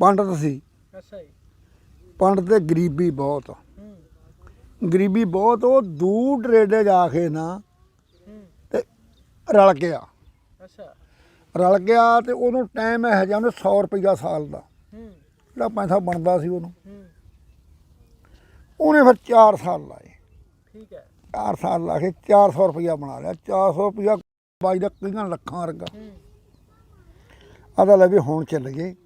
ਪੰਡਤ ਸੀ। ਅੱਛਾ ਜੀ। ਪੰਡਤ ਤੇ ਗਰੀਬੀ ਬਹੁਤ ਹੂੰ। ਗਰੀਬੀ ਬਹੁਤ ਉਹ ਦੂਰ ਡਰੇਡੇ ਜਾ ਕੇ ਨਾ ਹੂੰ। ਤੇ ਰਲ ਗਿਆ। ਅੱਛਾ। ਰਲ ਗਿਆ ਤੇ ਉਹਨੂੰ ਟਾਈਮ ਇਹ ਜਿਹਾ ਉਹਨੇ 100 ਰੁਪਈਆ ਸਾਲ ਦਾ। ਹੂੰ। ਜਿਹੜਾ ਪੈਸਾ ਬਣਦਾ ਸੀ ਉਹਨੂੰ। ਹੂੰ। ਉਹਨੇ ਫਿਰ 4 ਸਾਲ ਲਾਏ। ਠੀਕ ਹੈ। 4 ਸਾਲ ਲਾ ਕੇ 400 ਰੁਪਈਆ ਬਣਾ ਲਿਆ। 400 ਰੁਪਈਆ ਬਾਈ ਦਾ ਕਈਆਂ ਲੱਖਾਂ ਵਰਗਾ। ਹੂੰ। ਆਦਾ ਲੈ ਵੀ ਹੁਣ ਚੱਲ ਗਏ। ਹੂੰ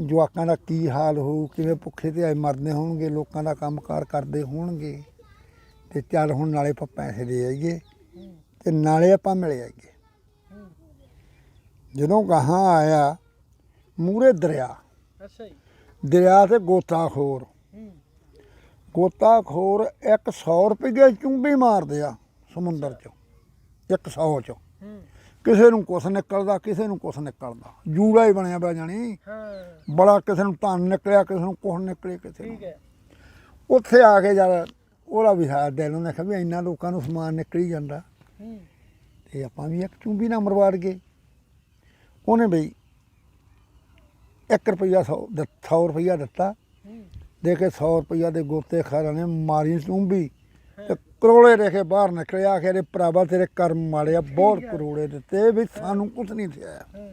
ਜਵਾਕਾਂ ਦਾ ਕੀ ਹਾਲ ਹੋਊ ਕਿਵੇਂ ਭੁੱਖੇ ਤੇ ਆਏ ਮਰਦੇ ਹੋਣਗੇ ਲੋਕਾਂ ਦਾ ਕੰਮਕਾਰ ਕਰਦੇ ਹੋਣਗੇ। ਤੇ ਚੱਲ ਹੁਣ ਨਾਲੇ ਆਪਾਂ ਪੈਸੇ ਦੇ ਆਈਏ ਤੇ ਨਾਲੇ ਆਪਾਂ ਮਿਲ ਆਈਏ। ਜਦੋਂ ਗਾਹਾਂ ਆਇਆ ਮੂਰੇ ਦਰਿਆ। ਅੱਛਾ ਜੀ। ਦਰਿਆ ਤੇ ਗੋਤਾਖੋਰ ਗੋਤਾਖੋਰ 100 ਰੁਪਏ ਚੁੰਬੀ ਮਾਰਦੇ ਆ ਸਮੁੰਦਰ ਚ 100 ਚ। ਕਿਸੇ ਨੂੰ ਕੁਛ ਨਿਕਲਦਾ ਕਿਸੇ ਨੂੰ ਕੁਛ ਨਿਕਲਦਾ। ਜੂੜਾ ਹੀ ਬਣਿਆ ਪਿਆ ਜਾਣੀ। ਹਾਂ। ਬੜਾ ਕਿਸੇ ਨੂੰ ਧਨ ਨਿਕਲਿਆ ਕਿਸੇ ਨੂੰ ਕੁਛ ਨਿਕਲੇ ਕਿਸੇ ਨੂੰ। ਠੀਕ ਹੈ। ਉੱਥੇ ਆ ਕੇ ਜਦ ਉਹਦਾ ਵੀ ਹਾਲ ਦਿਲ ਨੂੰ ਦੇਖਿਆ ਵੀ ਇੰਨਾ ਲੋਕਾਂ ਨੂੰ ਸਮਾਨ ਨਿਕਲੀ ਜਾਂਦਾ। ਹੂੰ। ਤੇ ਆਪਾਂ ਵੀ ਇੱਕ ਚੁੰਬੀ ਨਾ ਮਰਵਾੜ ਗਏ। ਉਹਨੇ ਬਈ 1 ਰੁਪਈਆ 100 100 ਰੁਪਈਆ ਦਿੱਤਾ। ਹੂੰ। ਦੇ ਕੇ 100 ਰੁਪਈਆ ਦੇ ਗੋਤੇ ਖਾਰਾਂ ਨੇ ਮਾਰੀ ਚੁੰਬੀ। ਤੇ ਕਰੋੜੇ ਦੇ ਕੇ ਬਾਹਰ ਨਿਕਲਿਆ ਕਿ ਇਹਦੇ ਭਰਾਵਾ ਤੇਰੇ ਕਰਮ ਮਾੜੇ ਆ ਬਹੁਤ ਕਰੋੜੇ ਦਿੱਤੇ ਵੀ ਸਾਨੂੰ ਕੁਝ ਨਹੀਂ ਥਿਆ ਹੂੰ।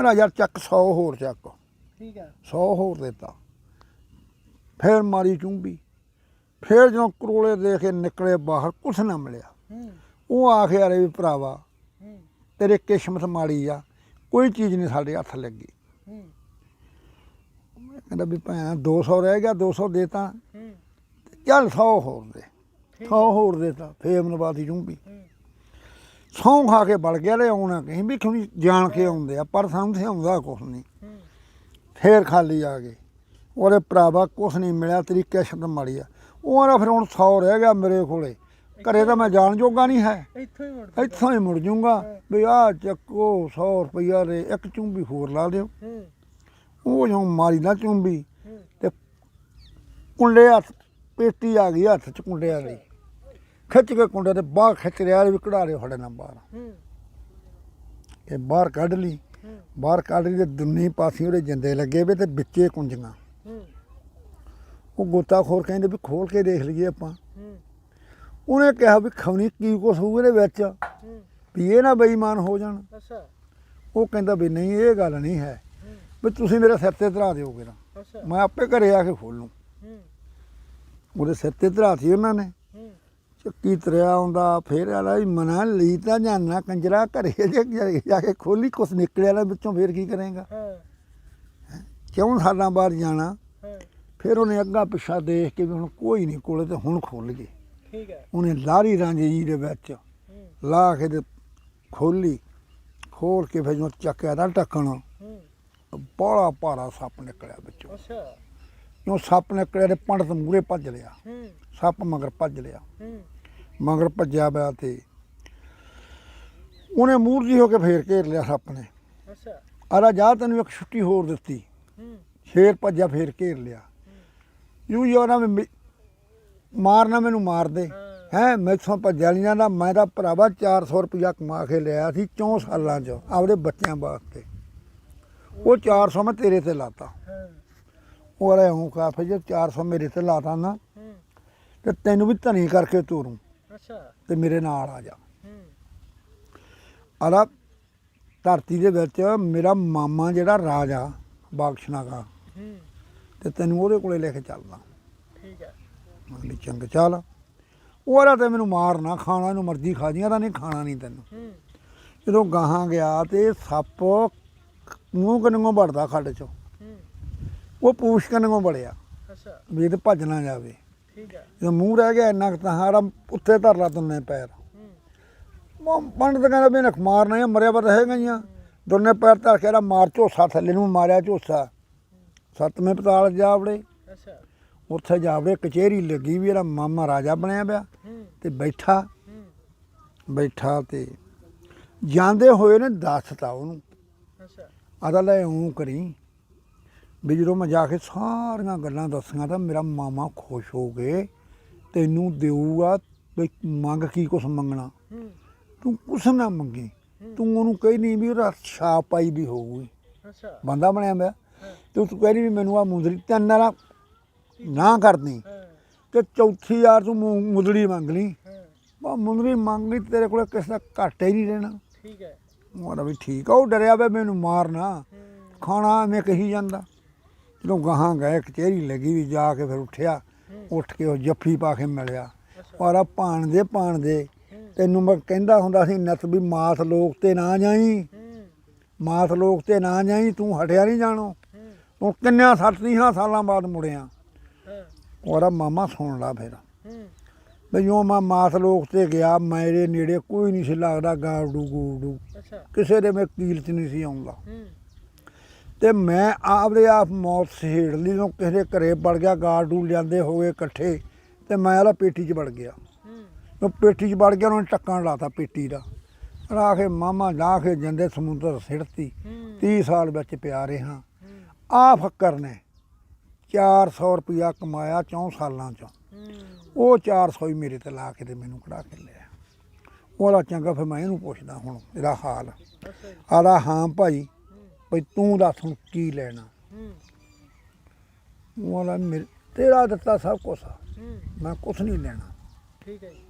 ਅਨਾ ਯਾਰ ਚੱਕ 100 ਹੋਰ ਚੱਕ। ਠੀਕ ਹੈ 100 ਹੋਰ ਦਿੱਤਾ। ਫੇਰ ਮਾਰੀ ਚੁੰਬੀ। ਫੇਰ ਜਦੋਂ ਕਰੋੜੇ ਦੇ ਕੇ ਨਿਕਲੇ ਬਾਹਰ ਕੁਛ ਨਾ ਮਿਲਿਆ। ਉਹ ਆਖਿਆ ਰੇ ਵੀ ਭਰਾਵਾ ਤੇਰੇ ਕਿਸਮਤ ਮਾੜੀ ਆ ਕੋਈ ਚੀਜ਼ ਨਹੀਂ ਸਾਡੇ ਹੱਥ ਲੱਗੀ। ਕਹਿੰਦਾ ਵੀ ਭੈਣ 200 ਰਹਿ ਗਿਆ 200 ਦੇਤਾ। ਚੱਲ 100 ਹੋਰ ਦੇ ਠੀਕ 100 ਹੋਰ ਦੇਤਾ ਫੇਰ ਮਨਵਾਦੀ ਚੁੰਬੀ ਹੂੰ ਸੌਂ ਖਾ ਕੇ ਬਲ ਗਿਆ ਲੈ ਆਉਣਾ ਕਹੀਂ ਵੀ ਕਿਉਂ ਜਾਣ ਕੇ ਆਉਂਦੇ ਆ ਪਰ ਸਾਨੂੰ ਤੇ ਆਉਂਦਾ ਕੁਛ ਨਹੀਂ। ਫੇਰ ਖਾਲੀ ਆ ਗਏ। ਉਹਦੇ ਭਰਾਵਾ ਕੁਛ ਨਹੀਂ ਮਿਲਿਆ ਤੇਰੀ ਕਿਸਮਤ ਮਾੜੀ ਆ। ਉਹਦਾ ਫਿਰ ਹੁਣ 100 ਰਹਿ ਗਿਆ ਮੇਰੇ ਕੋਲੇ। ਘਰੇ ਤਾਂ ਮੈਂ ਜਾਣ ਜੋਗਾ ਨਹੀਂ ਹੈ। ਇੱਥੋਂ ਹੀ ਮੁੜ। ਇੱਥੋਂ ਹੀ ਮੁੜ ਜੂੰਗਾ। ਵੀ ਆ ਚੱਕੋ 100 ਰੁਪਈਆ ਦੇ ਇੱਕ ਚੁੰਬੀ ਹੋਰ ਲਾ ਦਿਓ। ਉਹ ਜੋ ਮਾਰੀ ਨਾ ਚੁੰਬੀ ਤੇ ਕੁੰਡੇ ਹੱਥ ਪੇਟੀ ਆ ਗਈ ਹੱਥ ਚ ਕੁੰਡਿਆਂ ਦੀ। ਖਿੱਚ ਕੇ ਕੁੰਡੇ ਤੇ ਬਾਹਰ ਖਿੱਚ ਰਿਆ ਵੀ ਕਢਾ ਰਿਓ ਸਾਡੇ ਨਾਲ ਬਾਹਰ। ਹੂੰ। ਇਹ ਬਾਹਰ ਕੱਢ ਲਈ। ਬਾਹਰ ਕੱਢ ਲਈ ਤੇ ਦੁੰਨੀ ਪਾਸੇ ਉਹਦੇ ਜਿੰਦੇ ਲੱਗੇ ਵੇ ਤੇ ਵਿੱਚੇ ਕੁੰਜੀਆਂ। ਹੂੰ। ਉਹ ਗੋਤਾਖੋਰ ਕਹਿੰਦੇ ਵੀ ਖੋਲ ਕੇ ਦੇਖ ਲਈਏ ਆਪਾਂ। ਹੂੰ। ਉਹਨੇ ਕਿਹਾ ਵੀ ਖਵਨੀ ਕੀ ਕੁਛ ਹੋਊ ਇਹਦੇ ਵਿੱਚ? ਹੂੰ। ਵੀ ਇਹ ਨਾ ਬੇਈਮਾਨ ਹੋ ਜਾਣ। ਅੱਛਾ। ਉਹ ਕਹਿੰਦਾ ਵੀ ਨਹੀਂ ਇਹ ਗੱਲ ਨਹੀਂ ਹੈ। ਵੀ ਤੁਸੀਂ ਮੇਰੇ ਸਿਰ ਤੇ ਧਰਾ ਦਿਓਗੇ ਨਾ ਅੱਛਾ। ਮੈਂ ਆਪੇ ਘਰੇ ਆ ਕੇ ਖੋਲ। ਲੂੰ ਹੂੰ। ਉਹਦੇ ਸਿਰ ਤੇ ਧਰਾਤੀ ਉਹਨਾਂ ਨੇ। ਚੱਕੀ ਤਰਿਆ ਆਉਂਦਾ ਫੇਰ ਆਲਾ ਵੀ ਮਨਾ ਲਈ ਤਾਂ ਜਾਨਾ ਕੰਜਰਾ ਘਰੇ ਜੇ ਕੇ ਖੋਲੀ ਕੁਛ ਨਿਕਲਿਆ ਨਾ ਵਿੱਚੋਂ ਫੇਰ ਕੀ ਕਰੇਗਾ? ਕਿਉਂ ਸਾਡਾ ਬਾਹਰ ਜਾਣਾ? ਫਿਰ ਉਹਨੇ ਅੱਗਾ ਪਿੱਛਾ ਦੇਖ ਕੇ ਵੀ ਹੁਣ ਕੋਈ ਨਹੀਂ ਕੋਲੇ ਤੇ ਹੁਣ ਖੋਲ ਗਏ। ਠੀਕ ਹੈ। ਉਹਨੇ ਲਾਰੀ ਰਾਂਝੇ ਜੀ ਦੇ ਵਿੱਚ ਲਾ ਕੇ ਤੇ ਖੋਲੀ ਖੋਲ ਕੇ ਫਿਰ ਜਦੋਂ ਚੱਕਿਆ ਤਾਂ ਢੱਕਣ। ਬੜਾ ਭਾਰਾ ਸੱਪ ਨਿਕਲਿਆ ਵਿੱਚੋਂ। ਅੱਛਾ। ਜਦੋਂ ਸੱਪ ਨਿਕਲਿਆ ਤੇ ਪੰਡਤ ਮੂਰੇ ਭੱਜ ਲਿਆ। ਹੂੰ। ਸੱਪ ਮਗਰ ਭੱਜ ਲਿਆ। ਹੂੰ। ਮਗਰ ਭੱਜਿਆ ਪਿਆ ਤੇ ਉਹਨੇ ਮੂਰਤੀ ਹੋ ਕੇ ਫੇਰ ਘੇਰ ਲਿਆ ਸੱਪ ਨੇ। ਅੱਛਾ। ਆਰਾ ਜਾ ਤੈਨੂੰ ਇੱਕ ਛੁੱਟੀ ਹੋਰ ਦਿੱਤੀ। ਹੂੰ। ਸ਼ੇਰ ਭੱਜਿਆ ਫੇਰ ਘੇਰ ਲਿਆ। ਯੂ ਯੋ ਨਾ ਮੈਂ ਮਾਰਨਾ ਮੈਨੂੰ ਮਾਰ ਦੇ। ਹਾਂ। ਹੈ ਮੈਥੋਂ ਭੱਜਿਆ ਨਹੀਂ ਜਾਂਦਾ। ਮੈਂ ਤਾਂ ਭਰਾਵਾ 400 ਰੁਪਇਆ ਕਮਾ ਕੇ ਲਿਆ ਸੀ 4 ਸਾਲਾਂ 'ਚ ਆਪਦੇ ਬੱਚਿਆਂ ਵਾਸਤੇ। ਉਹ 400 ਮੈਂ ਤੇਰੇ ਤੇ ਲਾਤਾ। ਹਾਂ। ਉਹ ਵਾਲੇ ਹੂੰ ਕਾਫੇ ਜੇ 400 ਮੇਰੇ ਤੇ ਲਾਤਾ ਨਾ ਹੂੰ। ਤੇ ਤੈਨੂੰ ਵੀ ਧਨੀ ਕਰਕੇ ਤੋਰੂੰ। ਅੱਛਾ। ਤੇ ਮੇਰੇ ਨਾਲ ਆ ਜਾ। ਹੂੰ। ਆਲਾ ਧਰਤੀ ਦੇ ਵਿੱਚ ਮੇਰਾ ਮਾਮਾ ਜਿਹੜਾ ਰਾਜਾ ਬਾਗਸ਼ਨਾ ਦਾ ਹੂੰ। ਤੇ ਤੈਨੂੰ ਉਹਦੇ ਕੋਲੇ ਲੈ ਕੇ ਚੱਲਦਾ। ਠੀਕ ਹੈ ਕਿਹਾ ਚੰਗ ਚੱਲ। ਉਹ ਵਾਲਾ ਤੇ ਮੈਨੂੰ ਮਾਰਨਾ ਖਾਣਾ ਇਹਨੂੰ ਮਰਜ਼ੀ ਖਾ ਜੀਆਂ ਤਾਂ ਨਹੀਂ ਖਾਣਾ ਨਹੀਂ ਤੈਨੂੰ। ਹੂੰ। ਜਦੋਂ ਗਾਹਾਂ ਗਿਆ ਤੇ ਸੱਪ ਮੂੰਹ ਕਨੋਂ ਵੜਦਾ ਖੱਡ ਚੋਂ। ਉਹ ਪੂਛ ਕਨੋਂ ਵੜਿਆ ਅੱਛਾ। ਵੀ ਇਹ ਤੇ ਭੱਜ ਨਾ ਜਾਵੇ। ਠੀਕ ਹੈ। ਜਦੋਂ ਮੂੰਹ ਰਹਿ ਗਿਆ ਇੰਨਾ ਕੁ ਤਾਂ ਹਾਰਾ ਉੱਤੇ ਧਰ ਲਾ ਤੁੰਨੇ ਪੈਰ। ਹੂੰ। ਮ- ਪੰਡਤ ਕਹਿੰਦਾ ਵੀ ਨਖ ਮਾਰਨਾ ਹੀ ਮਰਿਆ ਪਤਾ ਹੈਗਾ ਹੀ ਆ। ਦੋਨੇ ਪੈਰ ਧਰ ਕੇ ਇਹਦਾ ਮਾਰ ਝੋਸਾ ਥੱਲੇ ਨੂੰ ਮਾਰਿਆ ਝੋਸਾ। ਸੱਤਵੇਂ ਪਤਾਲ ਜਾਵੜੇ। ਅੱਛਾ। ਉੱਥੇ ਜਾਵੜੇ ਕਚਹਿਰੀ ਲੱਗੀ ਵੀ ਇਹਦਾ ਮਾਮਾ ਰਾਜਾ ਬਣਿਆ ਪਿਆ। ਹੂੰ। ਤੇ ਬੈਠਾ। ਹੂੰ। ਬੈਠਾ ਤੇ ਜਾਂਦੇ ਹੋਏ ਨੇ ਦੱਸਤਾ ਉਹਨੂੰ। ਅੱਛਾ। ਆਦਾ ਲੈ ਉਂ ਕਰੀ। ਵੀ ਜਦੋਂ ਮੈਂ ਜਾ ਕੇ ਸਾਰੀਆਂ ਗੱਲਾਂ ਦੱਸੀਆਂ ਤਾਂ ਮੇਰਾ ਮਾਮਾ ਖੁਸ਼ ਹੋ ਕੇ ਤੈਨੂੰ ਦੇਊਗਾ ਵੀ ਮੰਗ ਕੀ ਕੁਛ ਮੰਗਣਾ। ਤੂੰ ਕੁਛ ਨਾ ਮੰਗੀ। ਤੂੰ ਉਹਨੂੰ ਕਹੀ ਨਹੀਂ ਵੀ ਉਹਦਾ ਛਾਪ ਪਾਈ ਵੀ ਹੋਊਗੀ। ਅੱਛਾ। ਬੰਦਾ ਬਣਿਆ ਮੈਂ ਤੇ ਤੂੰ ਕਹਿ ਰਹੀ ਵੀ ਮੈਨੂੰ ਆ ਮੁੰਦਰੀ ਤਿੰਨ ਵਾਲਾ ਨਾ ਕਰਦੀ ਤੇ ਚੌਥੀ ਯਾਰ ਤੂੰ ਮੁੰਦਰੀ ਮੰਗ ਲਈ। ਬਾ ਮੁੰਦਰੀ ਮੰਗ ਲਈ ਤੇਰੇ ਕੋਲੇ ਕਿਸੇ ਦਾ ਘਾਟਾ ਹੀ ਨਹੀਂ ਰਹਿਣਾ। ਠੀਕ ਹੈ। ਉਹ ਵੀ ਠੀਕ ਆ ਉਹ ਡਰਿਆ ਵੇ ਮੈਨੂੰ ਮਾਰਨਾ। ਖਾਣਾ ਮੈਂ ਕਹੀ ਜਾਂਦਾ। ਜਦੋਂ ਗਾਹਾਂ ਗਏ ਕਚਹਿਰੀ ਲੱਗੀ ਵੀ ਜਾ ਕੇ ਫਿਰ ਉੱਠਿਆ। ਉੱਠ ਕੇ ਉਹ ਜੱਫੀ ਪਾ ਕੇ ਮਿਲਿਆ। ਪਰ ਆ ਭਾਣ ਦੇ ਭਾਣ ਦੇ ਤੈਨੂੰ ਮੈਂ ਕਹਿੰਦਾ ਹੁੰਦਾ ਸੀ ਨੱਤ ਵੀ ਮਾਸ ਲੋਕ ਤੇ ਨਾ ਜਾਈ। ਮਾਸ ਲੋਕ ਤੇ ਨਾ ਜਾਈ ਤੂੰ ਹਟਿਆ ਨਹੀਂ ਜਾਣੋ। ਉਹ ਕਿੰਨਿਆਂ ਸੱਤੀਆਂ ਸਾਲਾਂ ਬਾਅਦ ਮੁੜਿਆ। ਹਾਂ। ਉਹਦਾ ਮਾਮਾ ਸੁਣ ਲਾ ਫਿਰ। ਵੀ ਜੋ ਮੈਂ ਮਾਸ ਲੋਕ ਤੇ ਗਿਆ ਮੇਰੇ ਨੇੜੇ ਕੋਈ ਨਹੀਂ ਸੀ ਲੱਗਦਾ ਗਾੜੂ ਗੂੜੂ ਕਿਸੇ ਦੇ ਮੈਂ ਕੀਲ ਚ ਨਹੀਂ ਸੀ ਆਉਂਦਾ। ਤੇ ਮੈਂ ਆਪਦੇ ਆਪ ਮੌਤ ਸਹੇੜ ਲਈ ਨੂੰ ਕਿਸੇ ਦੇ ਘਰੇ ਵੜ ਗਿਆ ਗਾੜੂ ਲਿਆਂਦੇ ਹੋਏ ਇਕੱਠੇ ਤੇ ਮੈਂ ਉਹਦਾ ਪੇਟੀ 'ਚ ਵੜ ਗਿਆ। ਉਹ ਪੇਟੀ 'ਚ ਵੜ ਗਿਆ ਉਹਨੇ ਟੱਕਣ ਲਾਤਾ ਪੇਟੀ ਦਾ। ਰਾ ਕੇ ਮਾਮਾ ਲਾ ਕੇ ਜਾਂਦੇ ਸਮੁੰਦਰ ਸਿੜਤੀ ਹੂੰ 30 ਸਾਲ ਵਿੱਚ ਪਿਆ ਰਿਹਾ। ਹੂੰ ਆ ਫੱਕਰ ਨੇ 400 ਰੁਪਇਆ ਕਮਾਇਆ 4 ਸਾਲਾਂ 'ਚ। ਉਹ 400 ਹੀ ਮੇਰੇ ਤੇ ਲਾ ਕੇ ਤੇ ਮੈਨੂੰ ਕਢਾ ਕੇ ਲਿਆ। ਉਹਦਾ ਚੰਗਾ ਫਿਰ ਮੈਂ ਇਹਨੂੰ ਪੁੱਛਦਾ ਹੁਣ ਇਹਦਾ ਹਾਲ। ਆਦਾ ਹਾਂ ਭਾਈ ਭਈ ਤੂੰ ਦੱਸ ਹੁਣ ਕੀ ਲੈਣਾ। ਹੂੰ। ਉਹਦਾ ਮੇਰੇ ਤੇਰਾ ਦਿੱਤਾ ਸਭ ਕੁਝ ਹੂੰ। ਮੈਂ ਕੁਝ ਨਹੀਂ ਲੈਣਾ। ਠੀਕ ਹੈ ਜੀ।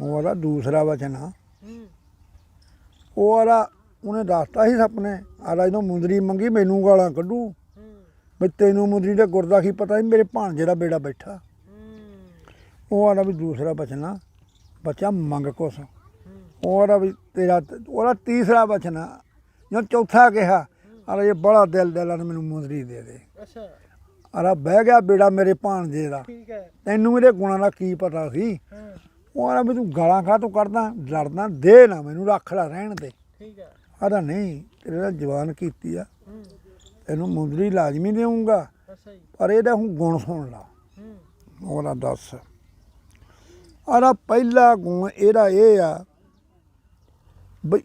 ਉਹਦਾ ਦੂਸਰਾ ਵਚਨ ਆ। ਹੂੰ। ਉਹ ਆਲਾ ਉਹਨੇ ਦੱਸਤਾ ਸੀ ਸਪਨੇ ਆਲਾ ਜਦੋਂ ਮੁੰਦਰੀ ਮੰਗੀ ਮੈਨੂੰ ਗਾਲਾਂ ਕੱਢੂ। ਹੂੰ। ਵੀ ਤੈਨੂੰ ਮੁੰਦਰੀ ਦੇ ਗੁਰਦਾ ਕੀ ਪਤਾ ਨਹੀਂ ਮੇਰੇ ਭਾਣਜੇ ਦਾ ਬੇੜਾ ਬੈਠਾ। ਹੂੰ। ਉਹ ਆਲਾ ਵੀ ਦੂਸਰਾ ਬਚਨ ਆ। ਬੱਚਾ ਮੰਗ ਕੁਛ। ਹੂੰ। ਉਹ ਆਲਾ ਵੀ ਤੇਰਾ ਉਹਦਾ ਤੀਸਰਾ ਬਚਨ ਆ। ਜਦੋਂ ਚੌਥਾ ਕਿਹਾ ਆਲਾ ਇਹ ਬੜਾ ਦਿਲ ਦਿਲਾਂ ਨੇ ਮੈਨੂੰ ਮੁੰਦਰੀ ਦੇ ਦੇ। ਅੱਛਾ। ਆਲਾ ਬਹਿ ਗਿਆ ਬੇੜਾ ਮੇਰੇ ਭਾਣਜੇ ਦਾ। ਠੀਕ ਹੈ। ਤੈਨੂੰ ਇਹਦੇ ਗੁਣਾਂ ਦਾ ਕੀ ਪਤਾ ਸੀ? ਉਹ ਆਲਾ ਵੀ ਤੂੰ ਗਾਲਾਂ ਖਾ ਤੂੰ ਕਰਦਾ ਲੜਦਾ ਦੇ ਨਾ ਮੈਨੂੰ ਰੱਖ ਲੈ ਰਹਿਣ ਦੇ। ਠੀਕ ਹੈ। ਆਦਾ ਨਹੀਂ ਤੇਰੇ ਨਾਲ ਜਵਾਨ ਕੀਤੀ ਆ। ਇਹਨੂੰ ਮੁੰਦਰੀ ਲਾਜ਼ਮੀ ਦੇਵਾਂਗਾ ਜੀ। ਪਰ ਇਹਦਾ ਹੁਣ ਗੁਣ ਸੁਣ ਲਾ। ਹੂੰ। ਉਹਦਾ ਦੱਸ। ਆਲਾ ਪਹਿਲਾ ਗੁਣ ਇਹਦਾ ਇਹ ਆ ਬਈ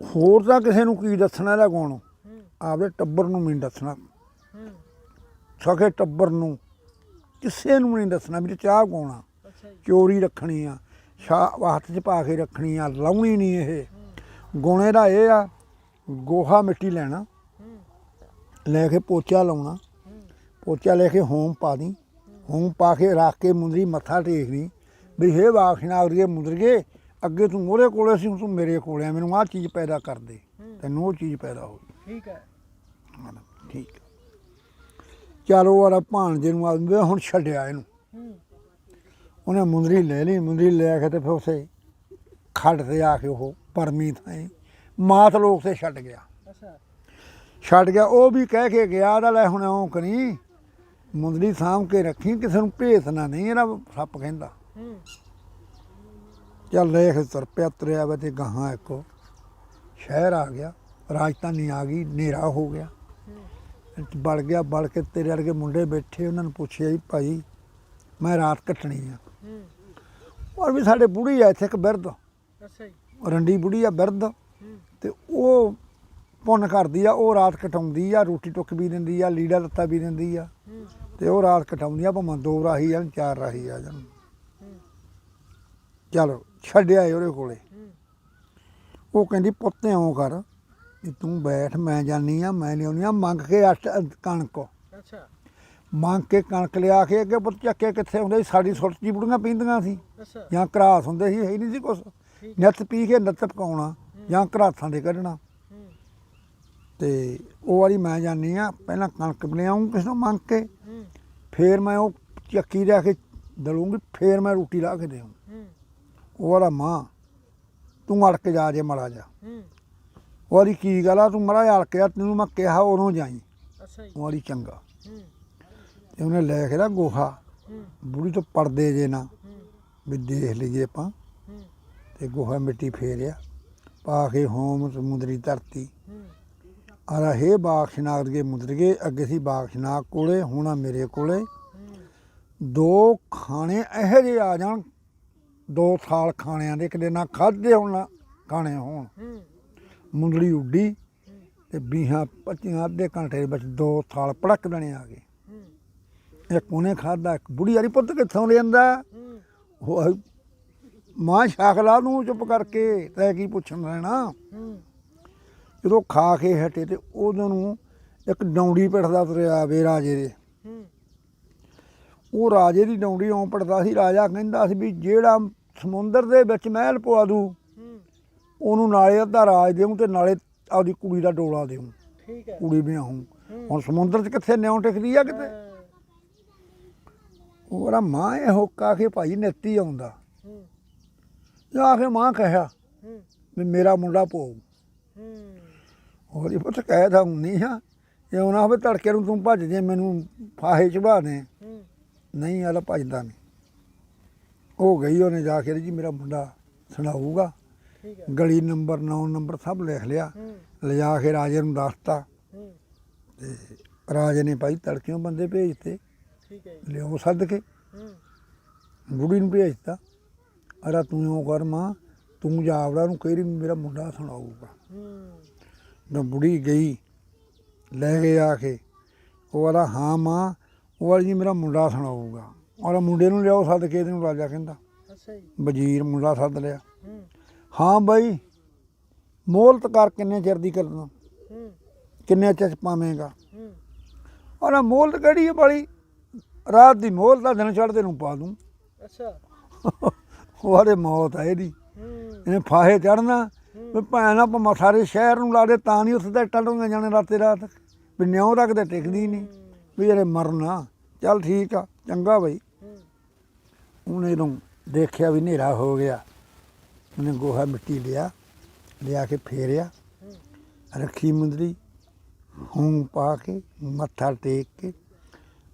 ਹੋਰ ਤਾਂ ਕਿਸੇ ਨੂੰ ਕੀ ਦੱਸਣਾ ਇਹਦਾ ਗੁਣ ਆਪਦੇ ਟੱਬਰ ਨੂੰ ਨਹੀਂ ਦੱਸਣਾ। ਸਕੇ ਟੱਬਰ ਨੂੰ ਕਿਸੇ ਨੂੰ ਨਹੀਂ ਦੱਸਣਾ ਵੀ ਚਾਹ ਜੀ। ਚੋਰੀ ਰੱਖਣੀ ਆ ਛਾ ਹੱਥ 'ਚ ਪਾ ਕੇ ਰੱਖਣੀ ਆ ਲਾਉਣੀ ਨਹੀਂ ਇਹ। ਗੁਣ ਇਹਦਾ ਇਹ ਆ ਗੋਹਾ ਮਿੱਟੀ ਲੈਣਾ ਲੈ ਕੇ ਪੋਚਾ ਲਾਉਣਾ ਪੋਚਾ ਲੈ ਕੇ ਹੋਮ ਪਾ ਦੀ। ਹੋਮ ਪਾ ਕੇ ਰੱਖ ਕੇ ਮੁੰਦਰੀ ਮੱਥਾ ਟੇਕਦੀ। ਵੀ ਹੇ ਵਾਖਣਾ ਉਰੀਏ ਮੁੰਦਰੀਏ ਅੱਗੇ ਤੂੰ ਉਹਦੇ ਕੋਲੇ ਸੀ ਹੁਣ ਤੂੰ ਮੇਰੇ ਕੋਲੇ ਆ ਮੈਨੂੰ ਆਹ ਚੀਜ਼ ਪੈਦਾ ਕਰ ਦੇ। ਤੈਨੂੰ ਉਹ ਚੀਜ਼ ਪੈਦਾ ਹੋ ਠੀਕ ਹੈ। ਠੀਕ ਹੈ। ਚਲ ਉਹ ਵਾਲਾ ਭਾਣਜੇ ਨੂੰ ਆਂਦੇ ਹੁਣ ਛੱਡਿਆ ਇਹਨੂੰ। ਉਹਨੇ ਮੁੰਦਰੀ ਲੈ ਲਈ ਮੁੰਦਰੀ ਲੈ ਕੇ ਤੇ ਫਿਰ ਉਸੇ ਖੱਡ ਤੇ ਆ ਕੇ ਉਹ ਪਰਮੀ ਥਾਈ ਮਾਤ ਲੋਕ ਤੇ ਛੱਡ ਗਿਆ। ਅੱਛਾ। ਛੱਡ ਗਿਆ ਉਹ ਵੀ ਕਹਿ ਕੇ ਗਿਆ ਦਾ ਲੈ ਹੁਣ ਇਉਂ ਕਰੀ ਮੁੰਦਰੀ ਸਾਂਭ ਕੇ ਰੱਖੀ ਕਿਸੇ ਨੂੰ ਭੇਤਣਾ ਨਹੀਂ ਇਹਦਾ ਸੱਪ ਕਹਿੰਦਾ। ਹੂੰ। ਚੱਲ ਦੇਖ ਤੁਰ ਪਿਆ ਤੁਰਿਆ ਵਾ ਤੇ ਗਾਹਾਂ ਇੱਕ ਸ਼ਹਿਰ ਆ ਗਿਆ ਰਾਜਧਾਨੀ ਆ ਗਈ ਹਨੇਰਾ ਹੋ ਗਿਆ। ਬਲ ਗਿਆ ਬਲ ਕੇ ਤੇਰੇ ਵਰਗੇ ਮੁੰਡੇ ਬੈਠੇ ਉਹਨਾਂ ਨੂੰ ਪੁੱਛਿਆ ਜੀ ਭਾਈ ਮੈਂ ਰਾਤ ਕੱਟਣੀ ਆ। ਔਰ ਵੀ ਸਾਡੇ ਬੁੜੀ ਆ ਇੱਥੇ ਇੱਕ ਬਿਰਧ। ਅੱਛਾ ਜੀ। ਰੰਡੀ ਬੁੜੀ ਆ ਬਿਰਧ। ਤੇ ਉਹ ਪੁੰਨ ਕਰਦੀ ਆ ਉਹ ਰਾਤ ਕਟਾਉਂਦੀ ਆ ਰੋਟੀ ਟੁੱਕ ਵੀ ਦਿੰਦੀ ਆ ਲੀੜਾ ਲੱਤਾ ਵੀ ਦਿੰਦੀ ਆ। ਤੇ ਉਹ ਰਾਤ ਕਟਾਉਂਦੀ ਆ ਭਾਵੇਂ ਦੋ ਰਾਹੀ ਆ ਚਾਰ ਰਾਹੀ ਆ ਜਾਣ ਚਲੋ ਛੱਡਿਆ ਏ ਉਹਦੇ ਕੋਲੇ। ਉਹ ਕਹਿੰਦੀ ਪੁੱਤ ਇਉਂ ਕਰ ਵੀ ਤੂੰ ਬੈਠ ਮੈਂ ਜਾਨੀ ਆ ਮੈਂ ਲਿਆਉਣੀ ਆ ਮੰਗ ਕੇ ਅੱਠ ਕਣਕ। ਅੱਛਾ। ਮੰਗ ਕੇ ਕਣਕ ਲਿਆ ਕੇ ਅੱਗੇ ਪੁੱਤ ਚੱਕੇ ਕਿੱਥੇ ਹੁੰਦੇ ਸੀ? ਸਾਡੀ ਸੁਰਤ ਜੀ ਬੁੜੀਆਂ ਪੀਂਦੀਆਂ ਸੀ। ਅੱਛਾ। ਜਾਂ ਘਰਾਸ ਹੁੰਦੇ ਸੀ ਹੈ ਨਹੀਂ ਸੀ ਕੁਛ। ਨਿੱਤ ਪੀ ਕੇ ਨਿੱਤ ਪਕਾਉਣਾ ਜਾਂ ਘਰਾਸਾਂ ਦੇ ਕੱਢਣਾ। ਤੇ ਉਹ ਵਾਲੀ ਮੈਂ ਜਾਨੀ ਆ ਪਹਿਲਾਂ ਕਣਕ ਲਿਆਉਂ ਕਿਸ ਨੂੰ ਮੰਗ ਕੇ। ਫੇਰ ਮੈਂ ਉਹ ਚੱਕੀ ਲਿਆ ਕੇ ਦਲੂੰਗੀ ਫੇਰ ਮੈਂ ਰੋਟੀ ਲਾ ਕੇ ਦੇਵਾਂ ਉਹ ਵਾਲਾ ਮਾਂ ਤੂੰ ਅੜ ਕੇ ਜਾ ਜੇ ਮੜਾ ਜਾ ਹੂੰ। ਉਹ ਵਾਲੀ ਕੀ ਗੱਲ ਆ ਤੂੰ ਮੜਾ ਅੜ ਕੇ ਆ ਤੈਨੂੰ ਮੈਂ ਕਿਹਾ ਉਦੋਂ ਜਾਈ। ਅੱਛਾ ਜੀ। ਉਹ ਵਾਲੀ ਚੰਗਾ। ਹੂੰ। ਤੇ ਉਹਨੇ ਲੈ ਕੇ ਨਾ ਗੋਹਾ ਹੂੰ। ਬੁੜੀ ਤੋਂ ਪੜਦੇ ਜੇ ਨਾ ਹੂੰ। ਵੀ ਦੇਖ ਲਈਏ ਆਪਾਂ। ਹੂੰ। ਤੇ ਗੋਹਾ ਮਿੱਟੀ ਫੇਰਿਆ ਪਾ ਕੇ ਹੋਮ ਸਮੁੰਦਰੀ ਧਰਤੀ। ਹੂੰ। ਆਰਾ ਹੈ ਬਾਖਸ਼ਨਾਗ ਦੇ ਮੁੰਦਰਗੇ ਅੱਗੇ ਸੀ ਬਾਖਸ਼ਨਾਗ ਕੋਲੇ ਹੁਣ ਮੇਰੇ ਕੋਲੇ। ਦੋ ਖਾਣੇ ਇਹੋ ਜਿਹੇ ਆ ਜਾਣ ਦੋ ਥਾਲ ਖਾਣਿਆਂ ਦੇ, ਕਿਤੇ ਨਾ ਖਾਦੇ ਹੋਣ, ਨਾ ਖਾਣੇ ਹੋਣ। ਮੁੰਡਲੀ ਮੁੰਦਰੀ ਉੱਡੀ ਤੇ ਵੀਹਾਂ ਪੱਚੀਆਂ ਅੱਧੇ ਘੰਟੇ ਦੇ ਵਿੱਚ ਦੋ ਥਾਲ ਪੜਕ ਦੇਣੇ ਆ ਗਏ। ਇੱਕ ਉਹਨੇ ਖਾਦਾ ਇੱਕ ਬੁੜੀ ਵਾਲੀ ਪੁੱਤ ਕਿੱਥੋਂ ਲਿਆਂਦਾ? ਉਹ ਮਾਂ ਸ਼ਾਖਲਾ ਨੂੰ ਚੁੱਪ ਕਰਕੇ ਤੈ ਕੀ ਪੁੱਛਣ ਰਹਿਣਾ? ਜਦੋਂ ਖਾ ਕੇ ਹਟੇ ਤੇ ਉਦੋਂ ਨੂੰ ਇੱਕ ਡੌਂਡੀ ਪਿੱਟਦਾ ਤੁਰਿਆ ਵੇ ਰਾਜੇ ਦੇ। ਉਹ ਰਾਜੇ ਦੀ ਡੌਂਡੀ ਆਉਂ ਪੜਦਾ ਸੀ, ਰਾਜਾ ਕਹਿੰਦਾ ਸੀ ਵੀ ਜਿਹੜਾ ਸਮੁੰਦਰ ਦੇ ਵਿੱਚ ਮਹਿਲ ਪਵਾ ਦੂ। ਉਹਨੂੰ ਨਾਲੇ ਅੱਧਾ ਰਾਜ ਦੇਉਂ ਤੇ ਨਾਲੇ ਆਪਦੀ ਕੁੜੀ ਦਾ ਡੋਲਾ ਦੇਉਂ ਠੀਕ ਹੈ। ਕੁੜੀ ਵਿਆਹੂੰ। ਹੁਣ ਸਮੁੰਦਰ 'ਚ ਕਿੱਥੇ ਨਿਉ ਟਿਕਦੀ ਆ ਕਿਤੇ? ਹਾਂ, ਉਹਦਾ ਮਾਂ ਇਹ ਹੁੱਕਾ ਕੇ ਭਾਈ ਨੇਤੀ ਆਉਂਦਾ। ਹੂੰ। ਜਾ ਕੇ ਮਾਂ ਕਹਿਆ ਹੂੰ। ਵੀ ਮੇਰਾ ਮੁੰਡਾ ਪੋਊ ਹੂੰ। ਉਹਦੀ ਪੁੱਤ ਕਹਿ ਤਾਂ ਹੁੰਨੀ ਆ। ਇਹ ਉਹਨਾਂ ਹੋਵੇ ਤੜਕੇ ਨੂੰ ਤੂੰ ਭੱਜ ਜੇ ਮੈਨੂੰ ਫਾਹੇ ਚਬਾ ਦੇ। ਨਹੀਂ ਆਲਾ ਭੱਜਦਾ ਨਹੀਂ ਉਹ ਗਈ ਉਹਨੇ ਜਾ ਕੇ ਜੀ ਮੇਰਾ ਮੁੰਡਾ ਸੁਣਾਊਗਾ। ਠੀਕ ਹੈ। ਗਲੀ ਨੰਬਰ 9 ਨੰਬਰ ਸਭ ਲਿਖ ਲਿਆ। ਲਿਜਾ ਕੇ ਰਾਜੇ ਨੂੰ ਦੱਸਤਾ। ਹੂੰ। ਰਾਜੇ ਨੇ ਭਾਈ ਤੜਕਿਓਂ ਬੰਦੇ ਭੇਜਤੇ। ਠੀਕ ਹੈ ਜੀ। ਲਿਓ ਸੱਦ ਕੇ। ਹੂੰ। ਬੁੜੀ ਨੂੰ ਭੇਜਤਾ। ਅਰਾ ਤੂੰ ਉਹ ਕਰ ਮਾਂ ਤੂੰ ਜਾਵੜਾ ਨੂੰ ਕਹਿ ਰਹੀ ਮੇਰਾ ਮੁੰਡਾ ਸੁਣਾਊਗਾ। ਹੂੰ। ਤਾਂ ਬੁੜੀ ਗਈ ਲੈ ਕੇ ਆ ਕੇ। ਉਹ ਵਾਲਾ ਹਾਂ ਮਾਂ ਉਹ ਵਾਲੀ ਜੀ ਮੇਰਾ ਮੁੰਡਾ ਸੁਣਾਊਗਾ। ਔਰ ਮੁੰਡੇ ਨੂੰ ਲਿਆਓ ਸੱਦ ਕੇ ਇਹਨੂੰ ਰਾਜਾ ਕਹਿੰਦਾ। ਅੱਛਾ ਜੀ। ਵਜ਼ੀਰ ਮੁੰਡਾ ਸੱਦ ਲਿਆ। ਹੂੰ। ਹਾਂ ਬਾਈ ਮੋਹਲਤ ਕਰ ਕਿੰਨੇ ਚਿਰ ਦੀ ਕਰਨਾ? ਹੂੰ। ਕਿੰਨੇ ਚਿਰ ਪਾਵੇਂਗਾ? ਹੂੰ। ਔਰ ਮੋਹਲਤ ਕਿਹੜੀ ਹੈ ਬਾਲੀ ਰਾਤ ਦੀ ਮੋਹਲਤ ਦਾ ਦਿਨ ਚੜ੍ਹਦੇ ਨੂੰ ਪਾ ਦੂੰ। ਅੱਛਾ। ਉਹਦੇ ਮੌਤ ਆ ਇਹਦੀ। ਇਹਨੇ ਫਾਹੇ ਚੜਨਾ ਵੀ ਭੈਣਾ ਭਮਾ ਸਾਰੇ ਸ਼ਹਿਰ ਨੂੰ ਲਾ ਦੇ ਤਾਂ ਨਹੀਂ ਉੱਥੇ ਤੇ ਟਲੂਗੇ ਜਾਣੇ ਰਾਤੇ ਰਾਤ। ਵੀ ਨਿਉ ਰੱਖਦੇ ਟਿਕਦੀ ਨਹੀਂ। ਵੀ ਜਿਹੜੇ ਮਰਨਾ। ਚੱਲ ਠੀਕ ਆ ਚੰਗਾ ਬਈ। ਉਹਨੇ ਜਦੋਂ ਦੇਖਿਆ ਵੀ ਹਨੇਰਾ ਹੋ ਗਿਆ। ਉਹਨੇ ਗੋਹਾ ਮਿੱਟੀ ਲਿਆ ਲਿਆ ਕੇ ਫੇਰਿਆ ਰੱਖੀ ਮੁੰਦਰੀ ਹੂੰ ਪਾ ਕੇ ਮੱਥਾ ਟੇਕ ਕੇ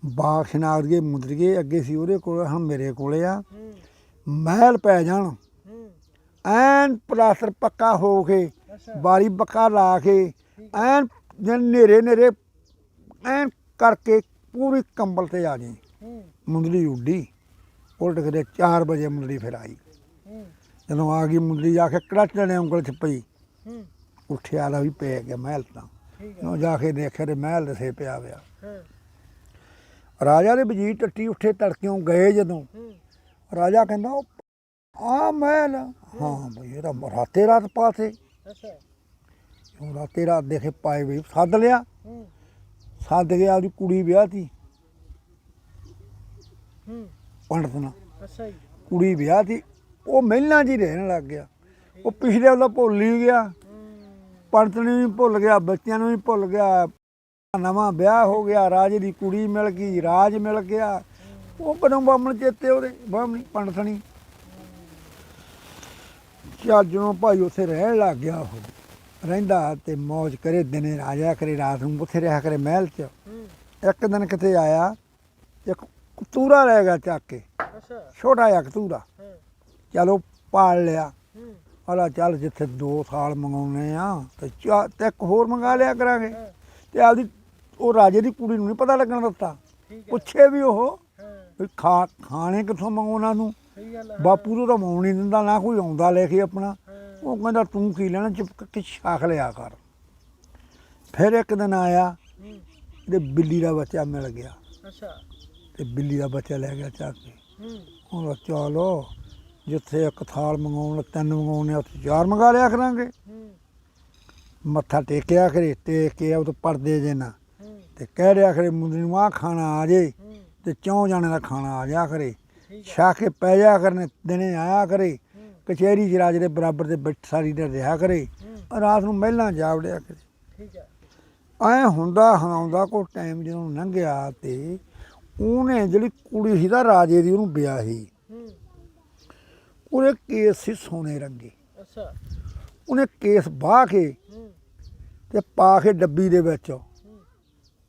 ਬਾਗ ਸ਼ਨਾਗ ਦੇ ਮੁੰਦਰੀਏ ਅੱਗੇ ਸੀ ਉਹਦੇ ਕੋਲ ਹੁਣ ਮੇਰੇ ਕੋਲੇ ਆ ਮਹਿਲ ਪੈ ਜਾਣ। ਐਨ ਪਲਾਸਟਰ ਪੱਕਾ ਹੋ ਕੇ ਬਾਰੀ ਬੱਕਾ ਲਾ ਕੇ ਐਨ ਜਨ ਨੇਰੇ ਨੇਰੇ ਐਨ ਕਰਕੇ ਪੂਰੀ ਕੰਬਲ ਤੇ ਆ ਗਈ। ਮੁੰਦਰੀ ਉੱਡੀ। ਉਲਟ ਕੇ 4 ਵਜੇ ਮੁੰਦਰੀ ਫਿਰ ਆਈ। ਜਦੋਂ ਆ ਗਈ ਮੁੰਦਰੀ ਜਾ ਕੇ ਕੜਚ ਨੇ ਉਂਗਲ ਚ ਪਈ। ਉੱਠਿਆ ਦਾ ਵੀ ਪੈ ਗਿਆ ਮਹਿਲ ਤਾਂ। ਉਹ ਜਾ ਕੇ ਦੇਖਿਆ ਤੇ ਮਹਿਲ ਦੇ ਸੇ ਪਿਆ ਹਾਂ। ਰਾਜਾ ਦੇ ਵਜ਼ੀਰ ਟੱਟੀ ਉੱਠੇ ਤੜਕਿਓਂ ਗਏ ਜਦੋਂ। ਰਾਜਾ ਕਹਿੰਦਾ ਆ ਮਹਿਲ। ਹਾਂ ਬਈ ਇਹਦਾ ਰਾਤੇ ਰਾਤ ਪਾਸੇ ਅੱਛਾ। ਉਹ ਰਾਤੇ ਰਾਤ ਦੇਖੇ ਪਾਏ ਵੀ ਸੱਦ ਲਿਆ। ਸੱਦ ਗਿਆ ਉਹਦੀ ਕੁੜੀ ਵਿਆਹਤੀ। ਹੂੰ। ਪੰਡਤ ਨਾਲ ਅੱਛਾ ਜੀ। ਕੁੜੀ ਵਿਆਹਤੀ ਉਹ ਮਹਿਲਾਂ 'ਚ ਹੀ ਰਹਿਣ ਲੱਗ ਗਿਆ। ਉਹ ਪਿਛਲੇ ਵੱਲੋਂ ਭੁੱਲ ਹੀ ਗਿਆ। ਪੰਡਤ ਨੂੰ ਵੀ ਭੁੱਲ ਗਿਆ ਬੱਚਿਆਂ ਨੂੰ ਵੀ ਭੁੱਲ ਗਿਆ। ਨਵਾਂ ਵਿਆਹ ਹੋ ਗਿਆ ਰਾਜ ਦੀ ਕੁੜੀ ਮਿਲ ਗਈ ਰਾਜ ਮਿਲ ਗਿਆ। ਉਹ ਕਦੋਂ ਬਾਹਮਣ ਚੇਤੇ ਉਹਦੇ ਬਾਹਮਣੀ ਪੰਡਤ ਨਹੀਂ। ਚੱਲ ਜਦੋਂ ਭਾਈ ਉੱਥੇ ਰਹਿਣ ਲੱਗ ਗਿਆ ਉਹ ਰਹਿੰਦਾ ਤੇ ਮौज ਕਰੇ ਦਿਨੇ ਜਾਇਆ ਕਰੇ ਰਾਤ ਨੂੰ ਉੱਥੇ ਰਿਹਾ ਕਰੇ ਮਹਿਲ 'ਚ। ਇੱਕ ਦਿਨ ਕਿਤੇ ਆਇਆ ਇੱਕ ਕਤੂਰਾ ਲੈ ਗਿਆ ਚੱਕ ਕੇ। ਅੱਛਾ। ਛੋਟਾ ਜਿਹਾ ਕਤੂਰਾ। ਹਾਂ। ਚਲੋ ਪਾਲ ਲਿਆ। ਹੂੰ। ਆਲਾ ਚੱਲ ਜਿੱਥੇ 2 ਸਾਲ ਮੰਗਾਉਣੇ ਆ ਤੇ ਚਾ- ਤੇ ਇੱਕ ਹੋਰ ਮੰਗਾ ਲਿਆ ਕਰਾਂਗੇ। ਹਾਂ। ਤੇ ਆਪਦੀ ਉਹ ਰਾਜੇ ਦੀ ਕੁੜੀ ਨੂੰ ਨਹੀਂ ਪਤਾ ਲੱਗਣ ਦਿੱਤਾ। ਠੀਕ ਹੈ। ਪੁੱਛੇ ਵੀ ਉਹ ਹਾਂ। ਵੀ ਖਾ ਖਾਣੇ ਕਿੱਥੋਂ ਮੰਗਾਉਣਾ ਨੂੰ? ਸਹੀ ਗੱਲ ਹੈ ਬਾਪੂ ਨੂੰ ਤਾਂ ਮਾਉਣ ਨਹੀਂ ਦਿੰਦਾ ਨਾ ਕੋਈ ਆਉਂਦਾ ਲੈ ਕੇ ਆਪਣਾ। ਹਾਂ। ਉਹ ਕਹਿੰਦਾ ਤੂੰ ਕੀ ਲੈਣਾ ਚੁੱਪ ਕੇ ਛਾਕ ਲਿਆ ਕਰ। ਫਿਰ ਇੱਕ ਦਿਨ ਆਇਆ ਹੂੰ। ਤੇ ਬਿੱਲੀ ਦਾ ਬੱਚਾ ਮਿਲ ਗਿਆ। ਅੱਛਾ। ਤੇ ਬਿੱਲੀ ਦਾ ਬੱਚਾ ਲੈ ਗਿਆ ਚੱਕ ਕੇ। ਹੂੰ। ਉਹ ਚਲੋ ਜਿੱਥੇ ਇੱਕ ਥਾਲ ਮੰਗਾਉਣ ਤਿੰਨ ਮੰਗਾਉਣੇ ਉੱਥੇ ਚਾਰ ਮੰਗਾ ਲਿਆ ਕਰਾਂਗੇ। ਹੂੰ। ਮੱਥਾ ਟੇਕਿਆ ਕਰੇ ਟੇਕ ਕੇ ਉਹ ਤੋਂ ਪਰਦੇ ਜੇ ਨਾ। ਤੇ ਕਹਿ ਰਿਆ ਕਰੇ ਮੁੰਡੇ ਨੂੰ ਆਹ ਖਾਣਾ ਆ ਜੇ ਤੇ ਚੌਂ ਜਾਣੇ ਦਾ ਖਾਣਾ ਆ ਜਾ ਕਰੇ। ਛਾ ਕੇ ਪੈ ਜਾ ਕਰਨੇ ਦਿਨੇ ਆਇਆ ਕਰੇ। ਕਚਹਿਰੀ ਚ ਰਾਜ ਦੇ ਬਰਾਬਰ ਦੇ ਬੈਠ ਸਾਰੀ ਦੇ ਰਿਹਾ ਕਰੇ। ਰਾਤ ਨੂੰ ਮਹਿਲਾਂ ਜਾਵੜਿਆ ਕਰੇ। ਠੀਕ ਹੈ ਐ ਹੁੰਦਾ ਹਨਾਉਂਦਾ ਕੋਈ ਟਾਈਮ ਜਦੋਂ ਲੰਘਿਆ ਤੇ ਉਹਨੇ ਜਿਹੜੀ ਕੁੜੀ ਸੀ ਦਾ ਰਾਜੇ ਦੀ ਉਹਨੂੰ ਵਿਆਹੀ ਹੂੰ ਉਹਦੇ ਕੇਸ ਸੀ ਸੋਨੇ ਰੰਗੇ। ਅੱਛਾ। ਉਹਨੇ ਕੇਸ ਬਾਹ ਕੇ ਤੇ ਪਾ ਕੇ ਡੱਬੀ ਦੇ ਵਿੱਚ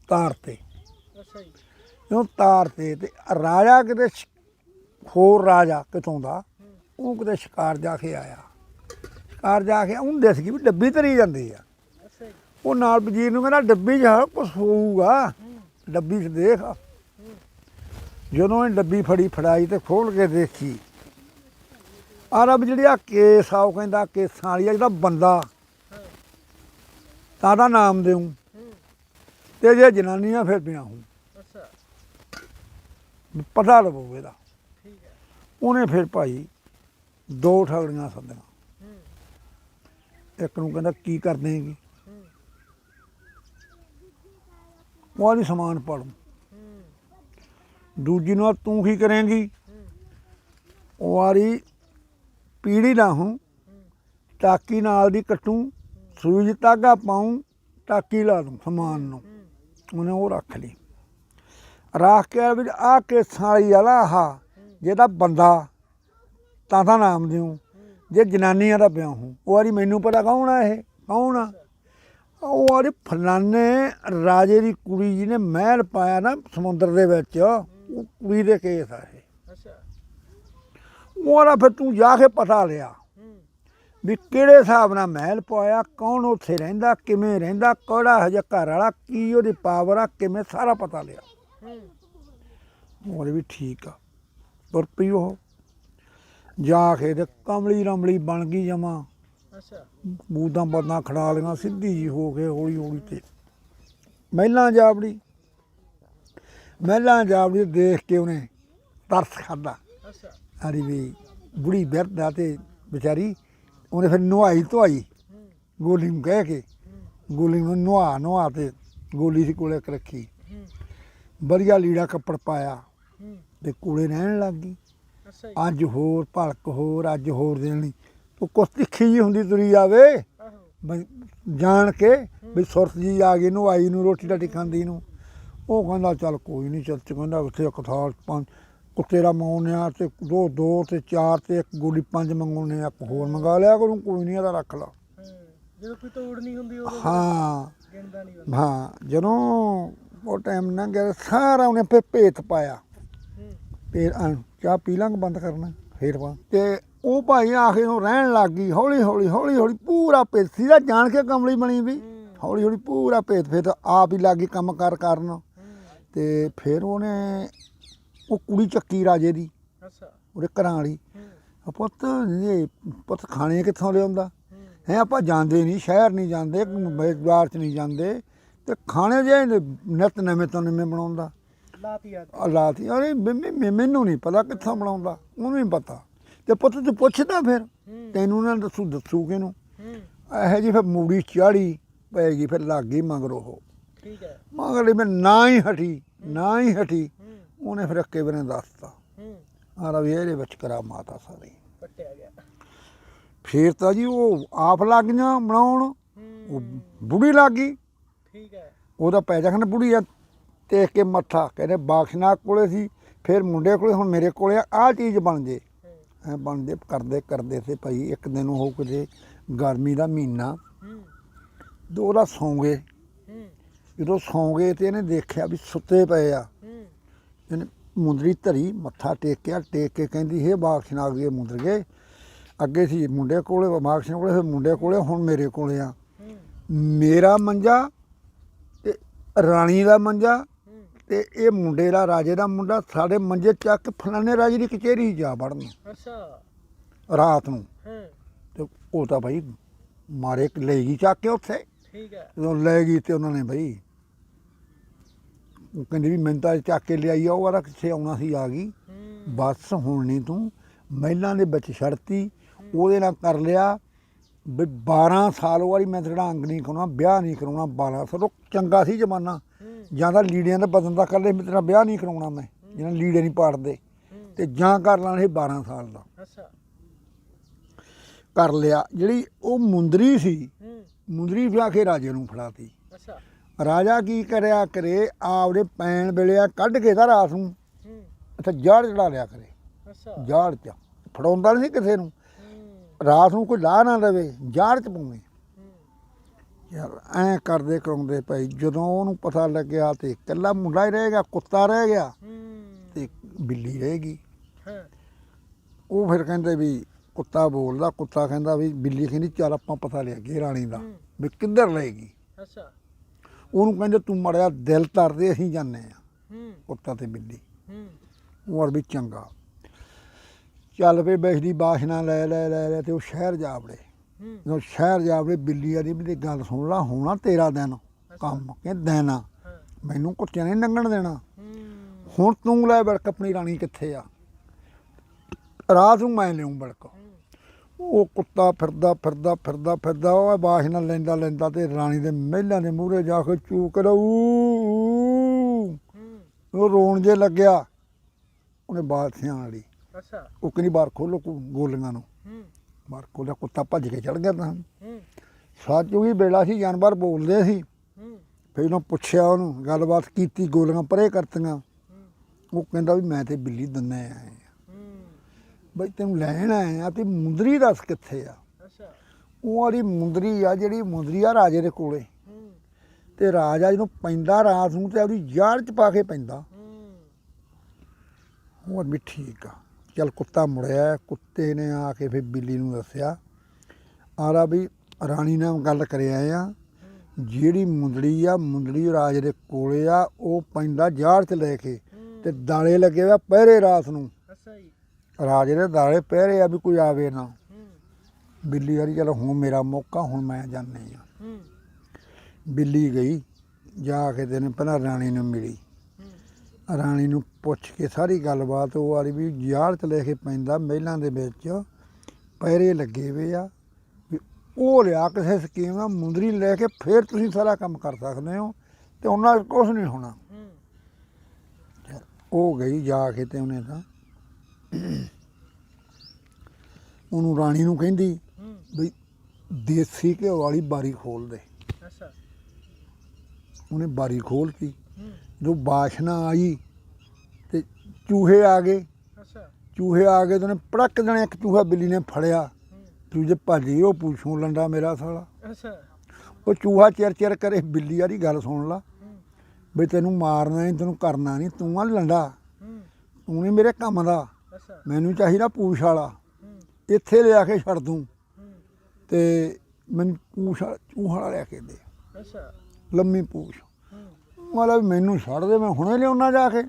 ਤਾਰ ਤੇ। ਅੱਛਾ ਜੀ। ਜਦੋਂ ਤਾਰ ਤੇ ਤੇ ਰਾਜਾ ਕਿਤੇ ਸ਼- ਹੋਰ ਰਾਜਾ ਕਿਤੋਂ ਦਾ ਉਹ ਕਿਤੇ ਸ਼ਿਕਾਰ ਜਾ ਕੇ ਆਇਆ। ਸ਼ਿਕਾਰ ਜਾ ਕੇ ਉਹਨੂੰ ਦਿਸ ਗਈ ਵੀ ਡੱਬੀ ਤਰੀ ਜਾਂਦੀ ਆ। ਉਹ ਨਾਲ ਵਜ਼ੀਰ ਨੂੰ ਕਹਿੰਦਾ ਡੱਬੀ 'ਚ ਕੁਛ ਹੋਊਗਾ। ਡੱਬੀ 'ਚ ਦੇਖ। ਜਦੋਂ ਇਹ ਡੱਬੀ ਫੜੀ ਫੜਾਈ ਤੇ ਖੋਲ ਕੇ ਦੇਖੀ। ਅਰਬ ਜਿਹੜੀ ਆ ਕੇਸ ਆ ਉਹ ਕਹਿੰਦਾ ਕੇਸਾਂ ਵਾਲੀ ਆ ਜਿਹੜਾ ਬੰਦਾ ਤਾਂ ਤਾਦਾ ਨਾਮ ਦੇਉ ਤੇ ਜੇ ਜਨਾਨੀਆਂ ਫਿਰ ਪਿਆ ਹੂੰ ਪਤਾ ਲਵੋ ਇਹਦਾ। ਉਹਨੇ ਫਿਰ ਭਾਈ ਦੋ ਠਗੜੀਆਂ ਸੱਦੀਆਂ ਇੱਕ ਨੂੰ ਕਹਿੰਦਾ ਕੀ ਕਰਦੇ ਹੈਗੇ? ਉਹ ਵਾਲੀ ਸਮਾਨ ਪੜੋ ਦੂਜੀ ਨੂੰ ਤੂੰ ਕੀ ਕਰੇਂਗੀ? ਹੂੰ ਉਹ ਆਰੀ ਪੀੜੀ ਲਾਹੂੰ ਟਾਕੀ ਨਾਲ ਦੀ ਕੱਟੂ, ਸੂਈ 'ਚ ਧਾਗਾ ਪਾਉਂ ਟਾਕੀ ਲਾ ਦੂੰ ਸਮਾਨ ਨੂੰ। ਉਹਨੇ ਉਹ ਰੱਖ ਲਈ। ਰੱਖ ਕੇ ਵੀ ਆ ਕੇ ਸਾਲੀ ਵਾਲਾ ਆਹ ਜਿਹਦਾ ਬੰਦਾ, ਤਾਂ ਤਾਂ ਨਾਮ ਦਿਉ ਜੇ ਜਨਾਨੀਆਂ ਦਾ ਵਿਆਹ ਹੂੰ ਉਹ ਵਾਰੀ ਮੈਨੂੰ ਪਤਾ ਕੌਣ ਆ ਇਹ? ਕੌਣ ਆ? ਉਹ ਵਾਰੀ ਫਲਾਨੇ ਰਾਜੇ ਦੀ ਕੁੜੀ ਜੀ ਨੇ ਮਹਿਲ ਪਾਇਆ ਨਾ ਸਮੁੰਦਰ ਦੇ ਵਿੱਚ ਕੁੜੀ ਦੇ ਕੇਸ ਆ ਇਹ। ਅੱਛਾ। ਉਹਦਾ ਫਿਰ ਤੂੰ ਜਾ ਕੇ ਪਤਾ ਲਿਆ ਵੀ ਕਿਹੜੇ ਹਿਸਾਬ ਨਾਲ ਮਹਿਲ ਪਾਇਆ ਕੌਣ ਉੱਥੇ ਰਹਿੰਦਾ ਕਿਵੇਂ ਰਹਿੰਦਾ ਕਿਹੜਾ ਹਜੇ ਘਰ ਵਾਲਾ ਕੀ ਉਹਦੀ ਪਾਵਰ ਆ ਕਿਵੇਂ ਸਾਰਾ ਪਤਾ ਲਿਆ। ਹੋਰ ਵੀ ਠੀਕ ਆ ਤੁਰ ਪਈ ਉਹ। ਜਾ ਕੇ ਤੇ ਕਮਲੀ ਰਮਲੀ ਬਣ ਗਈ ਜਮਾ। ਅੱਛਾ। ਬੂਦਾਂ ਬਾਦਾਂ ਖੜਾ ਲੀਆਂ ਸਿੱਧੀ ਜੀ ਹੋ ਕੇ ਹੌਲੀ ਹੌਲੀ ਤੇ। ਮਹਿਲਾਂ ਜਾਵੜੀ ਮਹਿਲਾਂ ਜਾਵੜੀ ਦੇਖ ਕੇ ਉਹਨੇ ਤਰਸ ਖਾਦਾ ਅੱਛਾ। ਆਰੀ ਵੀ ਬੁੜੀ ਬਿਰਦਾ ਤੇ ਵਿਚਾਰੀ ਉਹਨੇ ਫਿਰ ਨੁਹਾਈ ਧੁਆਈ ਗੋਲੀ ਨੂੰ ਕਹਿ ਕੇ ਗੋਲੀ ਨੂੰ ਨੁਹਾ ਨੁਹਾ ਤੇ ਗੋਲੀ ਸੀ ਕੋਲੇ ਰੱਖੀ। ਵਧੀਆ ਲੀੜਾ ਕੱਪੜ ਪਾਇਆ ਤੇ ਕੋਲੇ ਰਹਿਣ ਲੱਗ ਗਈ। ਅੱਜ ਹੋਰ ਭਲਕ ਹੋਰ ਅੱਜ ਹੋਰ ਦੇਣੀ ਉਹ ਕੁਛ ਤਿੱਖੀ ਜੀ ਹੁੰਦੀ ਤੁਰੀ ਜਾਵੇ। ਜਾਣ ਕੇ ਵੀ ਸੁਰਤ ਜੀ ਆ ਗਈ ਨੂੰ ਆਈ ਨੂੰ ਰੋਟੀ ਰਾਟੀ ਖਾਂਦੀ ਨੂੰ। ਉਹ ਕਹਿੰਦਾ ਚੱਲ ਕੋਈ ਨਹੀਂ ਚੱਲ ਚ ਕਹਿੰਦਾ ਉੱਥੇ ਇੱਕ ਥਾਲ ਪੰਜ ਕੁੱਤੇ ਦਾ ਮੰਗਾਉਂਦੇ ਆ ਤੇ ਦੋ ਦੋ ਤੇ ਚਾਰ ਤੇ ਇੱਕ ਗੋਲੀ ਪੰਜ ਮੰਗਾਉਂਦੇ ਆ ਇੱਕ ਹੋਰ ਮੰਗਾ ਲਿਆ ਕਰੂੰ ਕੋਈ ਨਹੀਂ ਇਹਦਾ ਰੱਖ ਲਾ। ਜਦੋਂ ਕੋਈ ਤੋੜ ਨਹੀਂ ਹੁੰਦੀ ਉਦੋਂ ਹਾਂ। ਗਿਣਦਾ ਨਹੀਂ ਬੰਦਾ ਹਾਂ ਜਦੋਂ ਉਹ ਟਾਈਮ ਨਾ ਗਿਆ ਸਾਰਾ ਉਹਨੇ ਫੇ ਭੇਤ ਪਾਇਆ। ਅਣ ਚਾਹ ਪੀ ਲਾਂਗੇ ਬੰਦ ਕਰਨਾ ਫੇਰ ਪਾ। ਤੇ ਉਹ ਭਾਈ ਆਖੇ ਨੂੰ ਰਹਿਣ ਲੱਗ ਗਈ ਹੌਲੀ ਹੌਲੀ ਹੌਲੀ ਹੌਲੀ ਪੂਰਾ ਭੇਤ ਸੀਦਾ ਜਾਣ ਕੇ ਕਮਲੀ ਬਣੀ ਵੀ। ਹੌਲੀ ਹੌਲੀ ਪੂਰਾ ਭੇਤ ਫੇਰ ਤਾਂ ਆਪ ਹੀ ਲੱਗ ਗਈ ਕੰਮ ਕਾਰ ਕਰਨ। ਤੇ ਫਿਰ ਉਹਨੇ ਉਹ ਕੁੜੀ ਚੱਕੀ ਰਾਜੇ ਦੀ ਅੱਛਾ। ਉਹਦੇ ਘਰਾਂ ਵਾਲੀ। ਹੂੰ। ਪੁੱਤ ਇਹ ਪੁੱਤ ਖਾਣੇ ਕਿੱਥੋਂ ਲਿਆਉਂਦਾ? ਹੂੰ। ਹੈ ਆਪਾਂ ਜਾਂਦੇ ਨਹੀਂ ਸ਼ਹਿਰ ਨਹੀਂ ਜਾਂਦੇ ਬਾਜ਼ਾਰ ਚ ਨਹੀਂ ਜਾਂਦੇ। ਤੇ ਖਾਣੇ ਜੇ ਨਿਤ ਨਵੇਂ ਤੋਂ ਨਵੇਂ ਬਣਾਉਂਦਾ। ਲਾਤੀ ਆ। ਅਰੇ ਮੈਂ- ਮੈਨੂੰ ਨਹੀਂ ਪਤਾ ਕਿੱਥੋਂ ਬਣਾਉਂਦਾ ਉਹਨੂੰ ਨਹੀਂ ਪਤਾ। ਤੇ ਪੁੱਤ ਤੂੰ ਪੁੱਛਦਾ ਫਿਰ ਹੂੰ। ਤੈਨੂੰ ਨਾ ਦੱਸੂ ਦੱਸੂ ਕਿਹਨੂੰ? ਹੂੰ। ਇਹੋ ਜੀ ਫਿਰ ਮੂੜੀ ਚਾੜੀ ਪੈ ਗਈ ਫਿਰ ਲੱਗ ਗਈ ਮਗਰ ਉਹ। ਠੀਕ ਹੈ। ਮਗਰ ਮੈਂ ਨਾ ਹੀ ਹਟੀ ਨਾ ਹੀ ਹਟੀ ਉਹਨੇ ਫਿਰ ਅੱਕੇ ਬਨੇ ਦੱਸਤਾ। ਹੂੰ। ਆਰਾ ਵੀ ਇਹਦੇ ਵਿੱਚ ਕਰਾ ਮਾਤਾ ਸਾਰੀ। ਪੱਟਿਆ ਗਿਆ। ਫੇਰ ਤਾਂ ਜੀ ਉਹ ਆਪ ਲੱਗ ਗਈਆਂ ਬਣਾਉਣ ਉਹ ਬੁੜੀ ਲੱਗ ਗਈ। ਠੀਕ ਹੈ। ਉਹਦਾ ਪੈ ਜਾਖਣ ਬੁੜੀ ਆ ਟੇਕ ਕੇ ਮੱਥਾ ਕਹਿੰਦੇ ਬਾਖਸ਼ਨਾਕ ਕੋਲੇ ਸੀ ਫਿਰ ਮੁੰਡੇ ਕੋਲੇ ਹੁਣ ਮੇਰੇ ਕੋਲੇ ਆ ਚੀਜ਼ ਬਣ ਜੇ। ਐ ਬਣਦੇ ਕਰਦੇ ਕਰਦੇ ਤੇ ਭਾਈ ਇੱਕ ਦਿਨ ਉਹ ਕਿਤੇ ਗਰਮੀ ਦਾ ਮਹੀਨਾ। ਦੋ ਦਾ ਸੌਂ ਗਏ। ਹੂੰ। ਜਦੋਂ ਸੌਂ ਗਏ ਤੇ ਇਹਨੇ ਦੇਖਿਆ ਵੀ ਸੁੱਤੇ ਪਏ ਆ। ਹੂੰ। ਇਹਨੇ ਮੁੰਦਰੀ ਧਰੀ ਮੱਥਾ ਟੇਕਿਆ ਟੇਕ ਕੇ ਕਹਿੰਦੀ ਹੇ ਬਾਖਸ਼ਨਾਕ ਦੇ ਮੁੰਦਰ ਗਏ। ਅੱਗੇ ਸੀ ਮੁੰਡੇ ਕੋਲੇ ਬਾਖਸ਼ਨਾਕ ਕੋਲੇ ਫਿਰ ਮੁੰਡੇ ਕੋਲੇ ਹੁਣ ਮੇਰੇ ਕੋਲੇ ਆ। ਮੇਰਾ ਮੰਜਾ ਤੇ ਰਾਣੀ ਦਾ ਮੰਜਾ ਤੇ ਇਹ ਮੁੰਡੇ ਦਾ ਰਾਜੇ ਦਾ ਮੁੰਡਾ ਸਾਡੇ ਮੰਜੇ ਚੱਕ ਕੇ ਫਲਾਣੇ ਰਾਜੇ ਦੀ ਕਚਹਿਰੀ ਜਾ ਵੜਨ। ਅੱਛਾ। ਰਾਤ ਨੂੰ। ਤੇ ਉਹ ਤਾਂ ਭਾਈ ਮਾਰੇ ਲੈ ਗਈ ਚੱਕ ਕੇ ਉੱਥੇ। ਠੀਕ ਹੈ। ਜਦੋਂ ਲੈ ਗਈ ਤੇ ਉਹਨਾਂ ਨੇ ਭਾਈ ਉਹ ਕਹਿੰਦੀ ਵੀ ਮੈਂ ਤਾਂ ਚੱਕ ਕੇ ਲਿਆਈ ਆ ਉਹ ਵਾਲਾ ਕਿੱਥੇ ਆਉਣਾ ਸੀ ਆ ਗਈ। ਬਸ ਹੁਣ ਨਹੀਂ ਤੂੰ ਮਹਿਲਾਂ ਦੇ ਵਿੱਚ ਛੜਤੀ ਉਹਦੇ ਨਾਲ ਕਰ ਲਿਆ। ਵੀ 12 ਸਾਲ ਉਹ ਵਾਲੀ ਮੈਂ ਤੇਰਾ ਅੰਗ ਨਹੀਂ ਕਰਾਉਣਾ ਵਿਆਹ ਨਹੀਂ ਕਰਾਉਣਾ 12 ਸਾਲ ਉਹ ਚੰਗਾ ਸੀ ਜ਼ਮਾਨਾ। ਜਾਂ ਤਾਂ ਲੀੜਿਆਂ ਦਾ ਬਦਨ ਦਾ ਕਰ ਲੈ ਮੈਂ ਤੇਰਾ ਵਿਆਹ ਨਹੀਂ ਕਰਾਉਣਾ ਮੈਂ ਜਿਹਨਾਂ ਲੀੜੇ ਨਹੀਂ ਪਾੜਦੇ। ਤੇ ਜਾਂ ਕਰ ਲੈਣਾ ਇਹ 12 ਸਾਲ ਦਾ। ਅੱਛਾ। ਕਰ ਲਿਆ। ਜਿਹੜੀ ਉਹ ਮੁੰਦਰੀ ਸੀ ਮੁੰਦਰੀ ਵਿਆਹ ਕੇ ਰਾਜੇ ਨੂੰ ਫੜਾਤੀ। ਅੱਛਾ। ਰਾਜਾ ਕੀ ਕਰਿਆ ਕਰੇ? ਆਪਦੇ ਪੈਣ ਵੇਲਿਆ ਕੱਢ ਕੇ ਤਾਂ ਰਾਤ ਨੂੰ ਇੱਥੇ ਜਾੜ ਚੜਾ ਲਿਆ ਕਰੇ। ਅੱਛਾ। ਜਾੜ ਚ। ਫੜਾਉਂਦਾ ਨਹੀਂ ਕਿਸੇ ਨੂੰ। ਰਾਤ ਨੂੰ ਕੋਈ ਲਾ ਨਾ ਲਵੇ ਜਾੜ ਚ ਪਾਉਣੇ ਹੂੰ। ਯਾਰ ਐਂ ਕਰਦੇ ਕਰਾਉਂਦੇ ਭਾਈ ਜਦੋਂ ਉਹਨੂੰ ਪਤਾ ਲੱਗਿਆ ਤੇ ਇਕੱਲਾ ਮੁੰਡਾ ਹੀ ਰਹਿ ਗਿਆ ਕੁੱਤਾ ਰਹਿ ਗਿਆ ਤੇ ਬਿੱਲੀ ਰਹਿ ਗਈ। ਹਾਂ। ਉਹ ਫਿਰ ਕਹਿੰਦੇ ਵੀ ਕੁੱਤਾ ਬੋਲਦਾ ਕੁੱਤਾ ਕਹਿੰਦਾ ਵੀ ਬਿੱਲੀ ਕਹਿੰਦੀ ਚੱਲ ਆਪਾਂ ਪਤਾ ਲਿਆ ਗੇ ਰਾਣੀ ਦਾ। ਵੀ ਕਿੱਧਰ ਲਏਗੀ ਅੱਛਾ। ਉਹਨੂੰ ਕਹਿੰਦੇ ਤੂੰ ਮੜਿਆ ਦਿਲ ਧਰਦੇ ਅਸੀਂ ਜਾਂਦੇ ਆ ਹੂੰ। ਕੁੱਤਾ ਤੇ ਬਿੱਲੀ। ਹੂੰ। ਹੋਰ ਵੀ ਚੰਗਾ। ਚੱਲ ਪਏ ਬੈਸਦੀ ਬਾਸ਼ਨਾ ਲੈ ਲੈ ਲੈ ਲੈ ਤੇ ਉਹ ਸ਼ਹਿਰ ਜਾ ਵੜੇ। ਜਦੋਂ ਸ਼ਹਿਰ ਜਾ ਵੜੇ ਬਿੱਲੀ ਆਦੀ ਵੀ ਗੱਲ ਸੁਣ ਲਾ ਹੋਣਾ ਤੇਰਾ ਦਿਨ। ਕੰਮ ਕਿ ਹਾਂ। ਮੈਨੂੰ ਕੁੱਤਿਆਂ ਨੇ ਲੰਘਣ ਦੇਣਾ। ਹੁਣ ਤੂੰ ਲੈ ਬੜਕ ਆਪਣੀ ਰਾਣੀ ਕਿੱਥੇ ਆ? ਰਾਤ ਨੂੰ ਮੈਂ ਲਿਆਉਂ ਬੜਕ ਉਹ ਕੁੱਤਾ ਫਿਰਦਾ ਫਿਰਦਾ ਫਿਰਦਾ ਫਿਰਦਾ ਉਹ ਬਾਸ਼ ਨਾਲ ਲੈਂਦਾ ਲੈਂਦਾ ਤੇ ਰਾਣੀ ਦੇ ਮਹਿਲਾਂ ਦੇ ਮੂਹਰੇ ਜਾ ਕੇ ਚੂਕ ਰੂ ਹੂੰ। ਉਹ ਰੋਣ ਜੇ ਲੱਗਿਆ ਉਹਨੇ ਬਾਤ ਸਿਆਣ ਵਾਲੀ। ਅੱਛਾ। ਉਹ ਕਹਿੰਦੀ ਬਾਹਰ ਖੋਲੋ ਗੋਲੀਆਂ ਨੂੰ। ਹੂੰ। ਬਾਹਰ ਖੋਲਿਆ ਕੁੱਤਾ ਭੱਜ ਕੇ ਚੜ ਗਿਆ ਤਾਂ। ਹੂੰ। ਸਾਚੂ ਹੀ ਬੇੜਾ ਸੀ ਜਾਨਵਰ ਬੋਲਦੇ ਸੀ। ਫਿਰ ਉਹਨੂੰ ਪੁੱਛਿਆ ਉਹਨੂੰ ਗੱਲਬਾਤ ਕੀਤੀ ਗੋਲੀਆਂ ਪਰੇ ਕਰਤੀਆਂ। ਉਹ ਕਹਿੰਦਾ ਵੀ ਮੈਂ ਤੇ ਬਿੱਲੀ ਦੰਨੇ ਆਏ ਬਈ ਤੈਨੂੰ ਲੈਣ ਆਏ ਆ ਤੇ ਮੁੰਦਰੀ ਦੱਸ ਕਿੱਥੇ ਆ? ਅੱਛਾ। ਉਹ ਵਾਲੀ ਮੁੰਦਰੀ ਆ ਜਿਹੜੀ ਮੁੰਦਰੀ ਆ ਰਾਜੇ ਦੇ ਕੋਲੇ। ਤੇ ਰਾਜਾ ਜਿਹਨੂੰ ਪੈਂਦਾ ਰਾਤ ਨੂੰ ਤੇ ਉਹਦੀ ਜਾੜ ਚ ਪਾ ਕੇ ਪੈਂਦਾ। ਹੂੰ। ਉਹ ਵੀ ਠੀਕ ਆ। ਚਲ ਕੁੱਤਾ ਮੁੜਿਆ ਕੁੱਤੇ ਨੇ ਆ ਕੇ ਫਿਰ ਬਿੱਲੀ ਨੂੰ ਦੱਸਿਆ ਆਰਾ ਵੀ ਰਾਣੀ ਨਾਲ ਗੱਲ ਕਰਿਆ ਆ। ਜਿਹੜੀ ਮੁੰਦੜੀ ਆ ਮੁੰਦੜੀ ਰਾਜੇ ਦੇ ਕੋਲੇ ਆ ਉਹ ਪੈਂਦਾ ਜਾੜ ਚ ਲੈ ਕੇ। ਤੇ ਦਾਲੇ ਲੱਗੇ ਆ ਪਹਿਰੇ ਰਾਤ ਨੂੰ। ਅੱਛਾ ਜੀ। ਰਾਜੇ ਦੇ ਦਾਲੇ ਪਹਿਰੇ ਆ ਵੀ ਕੋਈ ਆਵੇ ਨਾ। ਬਿੱਲੀ ਵਾਲੀ ਚਲ ਹੁਣ ਮੇਰਾ ਮੌਕਾ ਹੁਣ ਮੈਂ ਜਾਣੀ ਆ ਹੂੰ। ਬਿੱਲੀ ਗਈ ਜਾ ਕੇ ਤੇ ਨੇ ਪਹਿਲਾਂ ਰਾਣੀ ਨੂੰ ਮਿਲੀ। ਰਾਣੀ ਨੂੰ ਪੁੱਛ ਕੇ ਸਾਰੀ ਗੱਲਬਾਤ ਉਹ ਵਾਲੀ ਵੀ ਜਾਲ ਚ ਲੈ ਕੇ ਪੈਂਦਾ ਮਹਿਲਾਂ ਦੇ ਵਿੱਚ ਪਹਿਰੇ ਲੱਗੇ ਵੇ ਆ। ਉਹ ਲਿਆ ਕਿਸੇ ਸਕੀਮ ਨਾਲ ਮੁੰਦਰੀ ਲੈ ਕੇ ਫੇਰ ਤੁਸੀਂ ਸਾਰਾ ਕੰਮ ਕਰ ਸਕਦੇ ਹੋ ਤੇ ਉਹਨਾਂ ਕੁਝ ਨਹੀਂ ਹੋਣਾ। ਉਹ ਗਈ ਜਾ ਕੇ ਤੇ ਉਹਨੇ ਤਾਂ ਉਹਨੂੰ ਰਾਣੀ ਨੂੰ ਕਹਿੰਦੀ ਵੀ ਦੇਸੀ ਘਿਓ ਵਾਲੀ ਬਾਰੀ ਖੋਲ ਦੇ। ਅੱਛਾ। ਉਹਨੇ ਬਾਰੀ ਖੋਲਤੀ ਹੂੰ। ਜੋ ਬਾਸ਼ਨਾ ਆਈ ਤੇ ਚੂਹੇ ਆ ਗਏ। ਅੱਛਾ। ਚੂਹੇ ਆ ਗਏ ਤੇ ਉਹਨੇ ਪੜਕ ਦੇਣਾ ਇੱਕ ਚੂਹਾ ਬਿੱਲੀ ਨੇ ਫੜਿਆ। ਹੂੰ। ਦੂਜੇ ਭੱਜੀ ਉਹ ਪੂਛੋਂ ਲੰਡਾ ਮੇਰਾ ਸਾਲਾ। ਅੱਛਾ। ਉਹ ਚੂਹਾ ਚਿਰ ਚਿਰ ਕਰੇ ਬਿੱਲੀ ਵਾਲੀ ਗੱਲ ਸੁਣ ਲਾ। ਵੀ ਤੈਨੂੰ ਮਾਰਨਾ ਨਹੀਂ ਤੈਨੂੰ ਕਰਨਾ ਨਹੀਂ ਤੂੰ ਆ ਲੰਡਾ। ਤੂੰ ਨਹੀਂ ਮੇਰੇ ਕੰਮ ਦਾ। ਅੱਛਾ। ਮੈਨੂੰ ਚਾਹੀਦਾ ਪੂਛ ਵਾਲਾ। ਇੱਥੇ ਲਿਆ ਕੇ ਛੱਡ ਦੂੰ। ਤੇ ਮੈਨੂੰ ਪੂਛ ਵਾਲਾ ਚੂਹਾ ਵਾਲਾ ਲਿਆ ਕੇ ਦੇ। ਅੱਛਾ। ਲੰਮੀ ਪੂਛ। ਮਤਲਬ ਮੈਨੂੰ ਛੱਡ ਦੇ ਮੈਂ ਹੁਣੇ ਲਿਆਉਣਾ ਜਾ ਕੇ।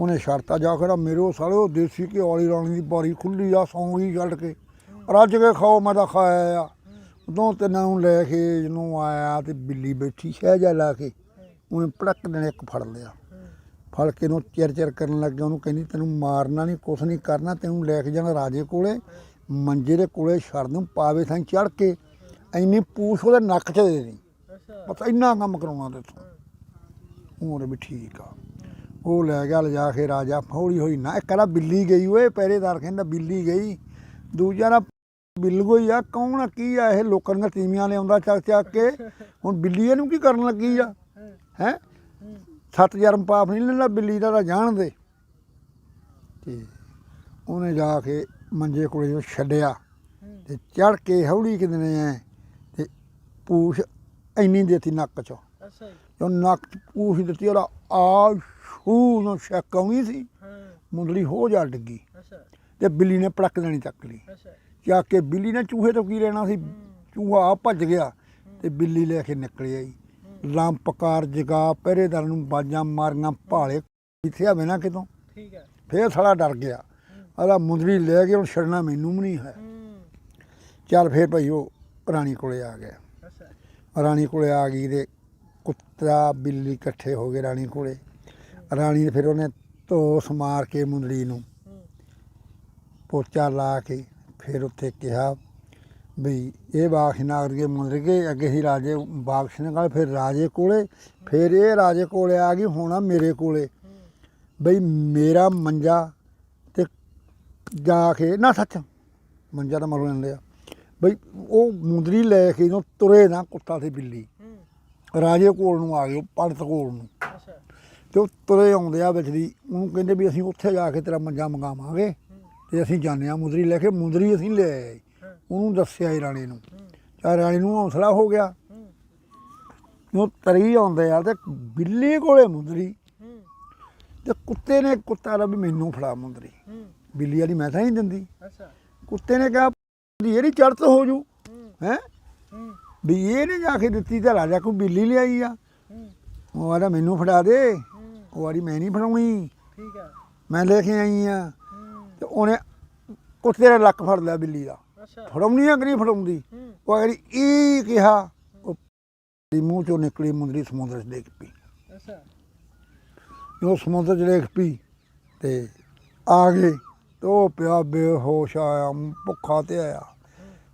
ਉਹਨੇ ਛੱਡਤਾ ਜਾ ਕੇ ਮੇਰੇ ਉਹ ਸਾਲੇ ਉਹ ਦੇਸੀ ਘਿਓ ਵਾਲੀ ਰਾਣੀ ਦੀ ਬਾਰੀ ਖੁੱਲੀ ਆ ਸੌਂਗੀ ਛੱਡ ਕੇ। ਰੱਜ ਕੇ ਖਾਓ ਮੈਂ ਤਾਂ ਖਾਇਆ ਆ। ਉਦੋਂ ਤੇ ਨੂੰ ਲੈ ਕੇ ਜਿਹਨੂੰ ਆਇਆ ਤੇ ਬਿੱਲੀ ਬੈਠੀ ਸ਼ਹਿਜਾ ਲਾ ਕੇ। ਉਹਨੇ ਪੜਕ ਦੇਣੇ ਇੱਕ ਫੜ ਲਿਆ। ਫੜ ਕੇ ਉਹਨੂੰ ਚਿਰ ਚਿਰ ਕਰਨ ਲੱਗ ਗਿਆ ਉਹਨੂੰ ਕਹਿੰਦੀ, ਤੈਨੂੰ ਮਾਰਨਾ ਨਹੀਂ ਕੁਛ ਨਹੀਂ ਕਰਨਾ, ਤੈਨੂੰ ਲੈ ਕੇ ਜਾਣਾ ਰਾਜੇ ਕੋਲੇ। ਮੰਜੇ ਦੇ ਕੋਲੇ ਛੱਡ ਨੂੰ ਪਾਵੇ ਥਾਂ ਚੜ ਕੇ। ਐਨੀ ਪੂਛ ਉਹਦੇ ਨੱਕ 'ਚ ਦੇ ਦੇਣੀ ਬਸ ਇੰਨਾ ਕੰਮ ਕਰਾਉਣਾ ਤੇ। ਹੋਰ ਵੀ ਠੀਕ ਆ। ਉਹ ਲੈ ਗਿਆ, ਲਿਜਾ ਕੇ ਰਾਜਾ ਹੌਲੀ ਹੋਈ ਨਾ, ਇੱਕ ਕਹਿੰਦਾ ਬਿੱਲੀ ਗਈ ਓਏ, ਪਹਿਰੇਦਾਰ ਕਹਿੰਦਾ ਬਿੱਲੀ ਗਈ। ਦੂਜਾ ਨਾ ਬਿੱਲ ਗਈ ਆ, ਕੌਣ ਆ, ਕੀ ਆ? ਇਹ ਲੋਕਾਂ ਦੀਆਂ ਤੀਵੀਆਂ ਲਿਆਉਂਦਾ ਚੱਕ ਚੱਕ ਕੇ। ਹੁਣ ਬਿੱਲੀ ਇਹਨੂੰ ਕੀ ਕਰਨ ਲੱਗੀ ਆ? ਹੂੰ ਹੈ? ਸੱਤ ਜਨਮ ਪਾਪ ਨਹੀਂ ਲੈਂਦਾ ਬਿੱਲੀ ਦਾ ਤਾਂ ਜਾਣਦੇ ਤੇ ਉਹਨੇ ਜਾ ਕੇ ਮੰਜੇ ਕੋਲੇ ਛੱਡਿਆ ਤੇ ਚੜ ਕੇ ਹੌਲੀ ਕਿਤੇ ਨੇ ਐ ਤੇ ਪੂਛ ਇੰਨੀ ਦੇਤੀ ਨੱਕ 'ਚ। ਅੱਛਾ ਜੀ। ਨੱਕ 'ਚ ਪੂਛ ਦਿੱਤੀ ਉਹਦਾ ਆ ਸ਼ੂ ਨੂੰ ਸ਼ੱਕ ਆਉਂਦੀ ਸੀ ਮੁੰਦਲੀ ਹੋ ਜਾ ਡਿੱਗੀ। ਅੱਛਾ। ਤੇ ਬਿੱਲੀ ਨੇ ਪੜਕ ਦੇਣੀ ਚੱਕ ਲਈ। ਅੱਛਾ। ਚੱਕ ਕੇ ਬਿੱਲੀ ਨੇ ਚੂਹੇ ਤੋਂ ਕੀ ਲੈਣਾ ਸੀ? ਚੂਹਾ ਭੱਜ ਗਿਆ ਤੇ ਬਿੱਲੀ ਲੈ ਕੇ ਨਿਕਲ ਆਈ। ਲੰਪਕਾਰ ਜਗਾ ਪਹਿਰੇਦਾਰ ਨੂੰ ਬਾਜਾਂ ਮਾਰੀਆਂ ਭਾਲੇ ਇੱਥੇ ਆਵੇ ਨਾ ਕਿਤੋਂ। ਠੀਕ ਹੈ। ਫੇਰ ਸਾਲਾ ਡਰ ਗਿਆ। ਆਦਾ ਮੁੰਦਰੀ ਲੈ ਕੇ ਹੁਣ ਛੱਡਣਾ ਮੈਨੂੰ ਵੀ ਨਹੀਂ ਹੈ। ਚੱਲ ਫੇਰ ਭਾਈ ਉਹ ਰਾਣੀ ਕੋਲੇ ਆ ਗਿਆ। ਰਾਣੀ ਕੋਲੇ ਆ ਗਈ ਤੇ ਕੁੱਤਾ ਬਿੱਲੀ ਇਕੱਠੇ ਹੋ ਗਏ ਰਾਣੀ ਕੋਲੇ। ਰਾਣੀ ਨੇ ਫਿਰ ਉਹਨੇ ਧੋਸ ਮਾਰ ਕੇ ਮੁੰਦਰੀ ਨੂੰ ਪੋਚਾ ਲਾ ਕੇ ਫਿਰ ਉੱਥੇ ਕਿਹਾ ਵੀ ਇਹ ਬਾਖਸ਼ ਨਾ ਕਰਕੇ ਮੁੰਦਰ ਕੇ ਅੱਗੇ ਹੀ ਰਾਜੇ ਬਾਖਸ਼ ਨਾਲ ਫਿਰ ਰਾਜੇ ਕੋਲੇ ਫਿਰ ਇਹ ਰਾਜੇ ਕੋਲੇ ਆ ਗਈ ਹੋਣਾ ਮੇਰੇ ਕੋਲੇ। ਬਈ ਮੇਰਾ ਮੰਜਾ ਤੇ ਜਾ ਕੇ ਨਾ ਸੱਚ ਮੰਜਾ ਤਾਂ ਮਰੋ ਲੈਂਦੇ ਆ। ਬਈ ਉਹ ਮੁੰਦਰੀ ਲੈ ਕੇ ਜਦੋਂ ਤੁਰੇ ਨਾ ਕੁੱਤਾ ਤੇ ਬਿੱਲੀ। ਰਾਜੇ ਕੋਲ ਨੂੰ ਆ ਗਏ ਪੰਡਤ ਕੋਲ ਨੂੰ। ਤੇ ਉਹ ਤੁਰੇ ਆਉਂਦੇ ਆ ਵਿੱਚ ਦੀ ਉਹਨੂੰ ਕਹਿੰਦੇ ਵੀ ਅਸੀਂ ਉੱਥੇ ਜਾ ਕੇ ਤੇਰਾ ਮੰਜਾ ਮੰਗਾਵਾਂਗੇ। ਤੇ ਅਸੀਂ ਜਾਂਦੇ ਆ ਮੁੰਦਰੀ ਲੈ ਕੇ ਮੁੰਦਰੀ ਅਸੀਂ ਲੈ ਆਏ। ਉਹਨੂੰ ਦੱਸਿਆ ਹੀ ਰਾਣੀ ਨੂੰ। ਹੂੰ ਚਾ ਰਾਣੀ ਨੂੰ ਹੌਸਲਾ ਹੋ ਗਿਆ। ਉਹ ਤਰੀ ਆਉਂਦੇ ਆ ਤੇ ਬਿੱਲੀ ਕੋਲੇ ਮੁੰਦਰੀ। ਤੇ ਕੁੱਤੇ ਨੇ ਕੁੱਤਾ ਦਾ ਵੀ ਮੈਨੂੰ ਫੜਾ ਮੁੰਦਰੀ। ਬਿੱਲੀ ਵਾਲੀ ਮੈਂ ਤਾਂ ਨਹੀਂ ਦਿੰਦੀ। ਅੱਛਾ। ਕੁੱਤੇ ਨੇ ਕਿਹਾ ਵੀ ਇਹਦੀ ਚੜਤ ਹੋ ਜੂ। ਹੂੰ? ਵੀ ਇਹਨੇ ਜਾ ਕੇ ਦਿੱਤੀ ਤੇ ਰਾਜਾ ਕੋਈ ਬਿੱਲੀ ਲਿਆਈ ਆ। ਉਹ ਆਦਾ ਮੈਨੂੰ ਫੜਾ ਦੇ। ਉਹ ਆਦੀ ਮੈਂ ਨਹੀਂ ਫੜਾਉਣੀ। ਠੀਕ ਹੈ ਮੈਂ ਲੈ ਕੇ ਆਈ ਆ। ਤੇ ਉਹਨੇ ਕੁੱਤੇ ਦਾ ਲੱਕ ਫੜ ਲਿਆ ਬਿੱਲੀ ਦਾ। ਫੜਾਉਣੀ ਆ ਕਿ ਨਹੀਂ ਫੜਾਉਂਦੀ? ਉਹ ਅਗਲੀ ਈ ਕਿਹਾ ਉਹ ਦੀ ਮੂੰਹ ਚੋਂ ਨਿਕਲੀ ਮੁੰਦਰੀ ਸਮੁੰਦਰ 'ਚ ਡਿੱਗ ਪਈ। ਅੱਛਾ। ਜਦੋਂ ਸਮੁੰਦਰ 'ਚ ਡਿੱਗ ਪਈ ਤੇ ਆ ਗਏ ਤੇ ਉਹ ਪਿਆ ਬੇਹੋਸ਼ ਆਇਆ ਭੁੱਖਾ ਤੇ ਆਇਆ।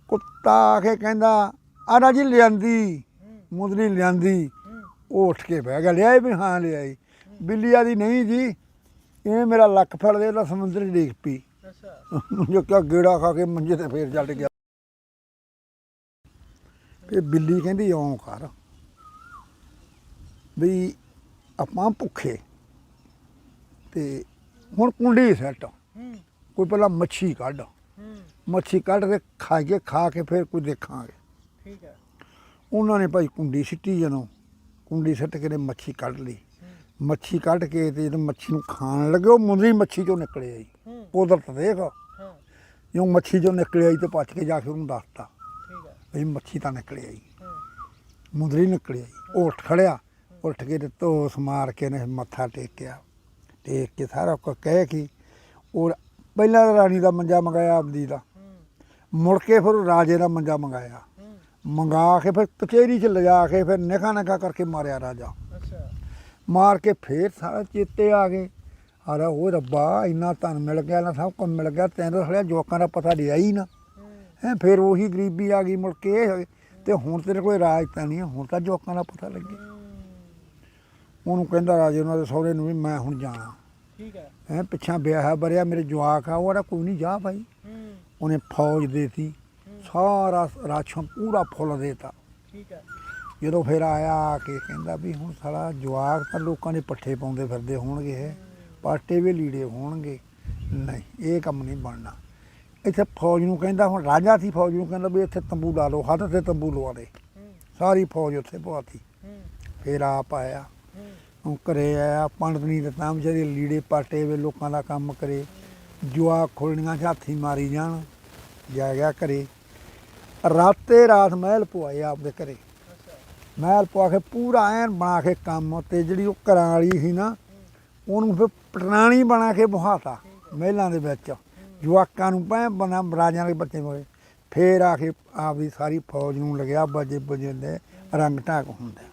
ਕੁੱਤਾ ਆ ਕੇ ਕਹਿੰਦਾ ਆਰਾ ਜੀ ਲਿਆਂਦੀ। ਮੁੰਦਰੀ ਲਿਆਂਦੀ। ਉਹ ਉੱਠ ਕੇ ਬਹਿ ਗਿਆ ਲਿਆਈ ਵੀ ਹਾਂ ਲਿਆਈ। ਬਿੱਲੀ ਆਦੀ ਨਹੀਂ ਜੀ ਇਹ ਮੇਰਾ ਲੱਕ ਫੜ ਦੇ ਤਾਂ ਸਮੁੰਦਰ 'ਚ ਡੇਗ ਪਈ। ਅੱਛਾ ਜੋ ਕਿਆ ਗੇੜਾ ਖਾ ਕੇ ਮੰਜੇ ਤੇ ਫੇਰ ਚੱਲ ਗਿਆ। ਤੇ ਬਿੱਲੀ ਕਹਿੰਦੀ ਇਉਂ ਕਰ ਵੀ ਆਪਾਂ ਭੁੱਖੇ ਤੇ ਹੁਣ ਕੁੰਡੀ ਸੈੱਟ ਹੂੰ। ਕੋਈ ਪਹਿਲਾਂ ਮੱਛੀ ਕੱਢ। ਹੂੰ। ਮੱਛੀ ਕੱਢ ਕੇ ਖਾਈਏ ਖਾ ਕੇ ਫਿਰ ਕੋਈ ਦੇਖਾਂਗੇ। ਠੀਕ ਹੈ। ਉਹਨਾਂ ਨੇ ਭਾਈ ਕੁੰਡੀ ਸਿੱਟੀ ਜਦੋਂ ਕੁੰਡੀ ਸਿੱਟ ਕੇ ਨੇ ਮੱਛੀ ਕੱਢ ਲਈ। ਮੱਛੀ ਕੱਢ ਕੇ ਤੇ ਜਦੋਂ ਮੱਛੀ ਨੂੰ ਖਾਣ ਲੱਗੇ ਉਹ ਮੁੰਦਰੀ ਮੱਛੀ ਚੋਂ ਨਿਕਲੇ ਆਈ। ਹੂੰ। ਕੁਦਰਤ ਦੇਖ। ਹਾਂ। ਜਿਉਂ ਮੱਛੀ ਚੋਂ ਨਿਕਲੇ ਆਈ ਤੇ ਭੱਜ ਕੇ ਜਾ ਕੇ ਉਹਨੂੰ ਦੱਸਤਾ। ਠੀਕ ਹੈ। ਵੀ ਮੱਛੀ ਤਾਂ ਨਿਕਲੇ ਆਈ। ਹੂੰ। ਮੁੰਦਰੀ ਨਿਕਲੇ ਆਈ। ਉਹ ਉੱਠ ਖੜਿਆ। ਉੱਠ ਕੇ ਤੇ ਧੋਸ ਮਾਰ ਕੇ ਨੇ ਮੱਥਾ ਟੇਕਿਆ। ਟੇਕ ਕੇ ਸਾਰਾ ਕੁਝ ਕਹਿ ਕੇ ਉਹ ਪਹਿਲਾਂ ਰਾਣੀ ਦਾ ਮੰਜਾ ਮੰਗਾਇਆ ਆਪਦੀ ਦਾ। ਮੁੜ ਕੇ ਫਿਰ ਰਾਜੇ ਦਾ ਮੰਜਾ ਮੰਗਾਇਆ। ਮੰਗਾ ਕੇ ਫਿਰ ਕਚਹਿਰੀ 'ਚ ਲਿਜਾ ਕੇ ਫਿਰ ਨਿਖਾ ਨਿਖਾ ਕਰਕੇ ਮਾਰਿਆ ਰਾਜਾ। ਅੱਛਾ। ਮਾਰ ਕੇ ਫੇਰ ਸਾਰਾ ਚੇਤੇ ਆ ਗਏ। ਆਰਾ ਉਹ ਰੱਬਾ ਇੰਨਾ ਧਨ ਮਿਲ ਗਿਆ ਨਾ ਸਭ ਕੁਝ ਮਿਲ ਗਿਆ ਤੈਨੂੰ ਹਲਿਆ ਜੋਕਾਂ ਦਾ ਪਤਾ ਲਿਆ ਹੀ ਨਾ। ਹੂੰ। ਫਿਰ ਉਹੀ ਗਰੀਬੀ ਆ ਗਈ ਮੁੜ ਕੇ। ਤੇ ਹੁਣ ਤੇਰੇ ਕੋਈ ਰਾਜ ਤਾਂ ਨਹੀਂ ਹੁਣ ਤਾਂ ਜੋਕਾਂ ਦਾ ਪਤਾ ਲੱਗੇ। ਉਹਨੂੰ ਕਹਿੰਦਾ ਰਾਜੇ ਉਹਨਾਂ ਦੇ ਸਹੁਰੇ ਨੂੰ ਵੀ ਮੈਂ ਹੁਣ ਜਾਣਾ। ਠੀਕ ਹੈ। ਹੈ ਪਿੱਛਾਂ ਵਿਆਹ ਬਰਿਆ ਮੇਰੇ ਜਵਾਕ ਆ ਉਹਦਾ ਕੋਈ ਨਹੀਂ ਜਾ ਭਾਈ। ਉਹਨੇ ਫੌਜ ਦੇਤੀ ਸਾਰਾ ਰਾਸ਼ਨ ਪੂਰਾ ਫੁੱਲ ਦੇਤਾ। ਠੀਕ ਹੈ। ਜਦੋਂ ਫਿਰ ਆਇਆ ਆ ਕੇ ਕਹਿੰਦਾ ਵੀ ਹੁਣ ਸਾਲਾ ਜਵਾਕ ਤਾਂ ਲੋਕਾਂ ਦੇ ਪੱਠੇ ਪਾਉਂਦੇ ਫਿਰਦੇ ਹੋਣਗੇ। ਪਾਟੇ ਵੀ ਲੀੜੇ ਹੋਣਗੇ। ਨਹੀਂ, ਇਹ ਕੰਮ ਨਹੀਂ ਬਣਨਾ। ਇੱਥੇ ਫੌਜ ਨੂੰ ਕਹਿੰਦਾ ਹੁਣ ਰਾਜਾ ਸੀ, ਫੌਜ ਨੂੰ ਕਹਿੰਦਾ ਵੀ ਇੱਥੇ ਤੰਬੂ ਲਾ ਲਓ, ਹੱਥ ਤੇ ਤੰਬੂ ਲਵਾ ਦੇ। ਸਾਰੀ ਫੌਜ ਉੱਥੇ ਪਵਾਤੀ। ਹੂੰ ਫਿਰ ਆਪ ਆਇਆ। ਉਹ ਘਰੇ ਆਇਆ, ਪੰਡਤ ਨਹੀਂ ਤੇ ਤਾਂ ਵਿਚਾਰੇ ਲੀੜੇ ਪਾਟੇ ਵੇ ਲੋਕਾਂ ਦਾ ਕੰਮ ਕਰੇ। ਜੁਆ ਖੋਲਣੀਆਂ 'ਚ ਹਾਥੀ ਮਾਰੀ ਜਾਣ ਜਾ ਗਿਆ ਘਰੇ। ਰਾਤੇ ਰਾਤ ਮਹਿਲ ਪੁਆਏ ਆਪਦੇ ਘਰੇ। ਮਹਿਲ ਪਵਾ ਕੇ ਪੂਰਾ ਐਨ ਬਣਾ ਕੇ ਕੰਮ, ਤੇ ਜਿਹੜੀ ਉਹ ਘਰਾਂ ਵਾਲੀ ਸੀ ਨਾ, ਉਹਨੂੰ ਫਿਰ ਪਟਰਾਣੀ ਬਣਾ ਕੇ ਬਹਾਤਾ ਮਹਿਲਾਂ ਦੇ ਵਿੱਚ। ਜਵਾਕਾਂ ਨੂੰ ਪੈ ਬਣਾ ਰਾਜਾਂ ਦੇ ਬੱਚੇ ਹੋਏ ਫੇਰ ਆ ਕੇ ਆਪਦੀ ਸਾਰੀ ਫੌਜ ਨੂੰ ਲਗਿਆ ਬਜੇ ਬਜੇ ਦੇ ਰੰਗ ਢਾਕ ਹੁੰਦਾ।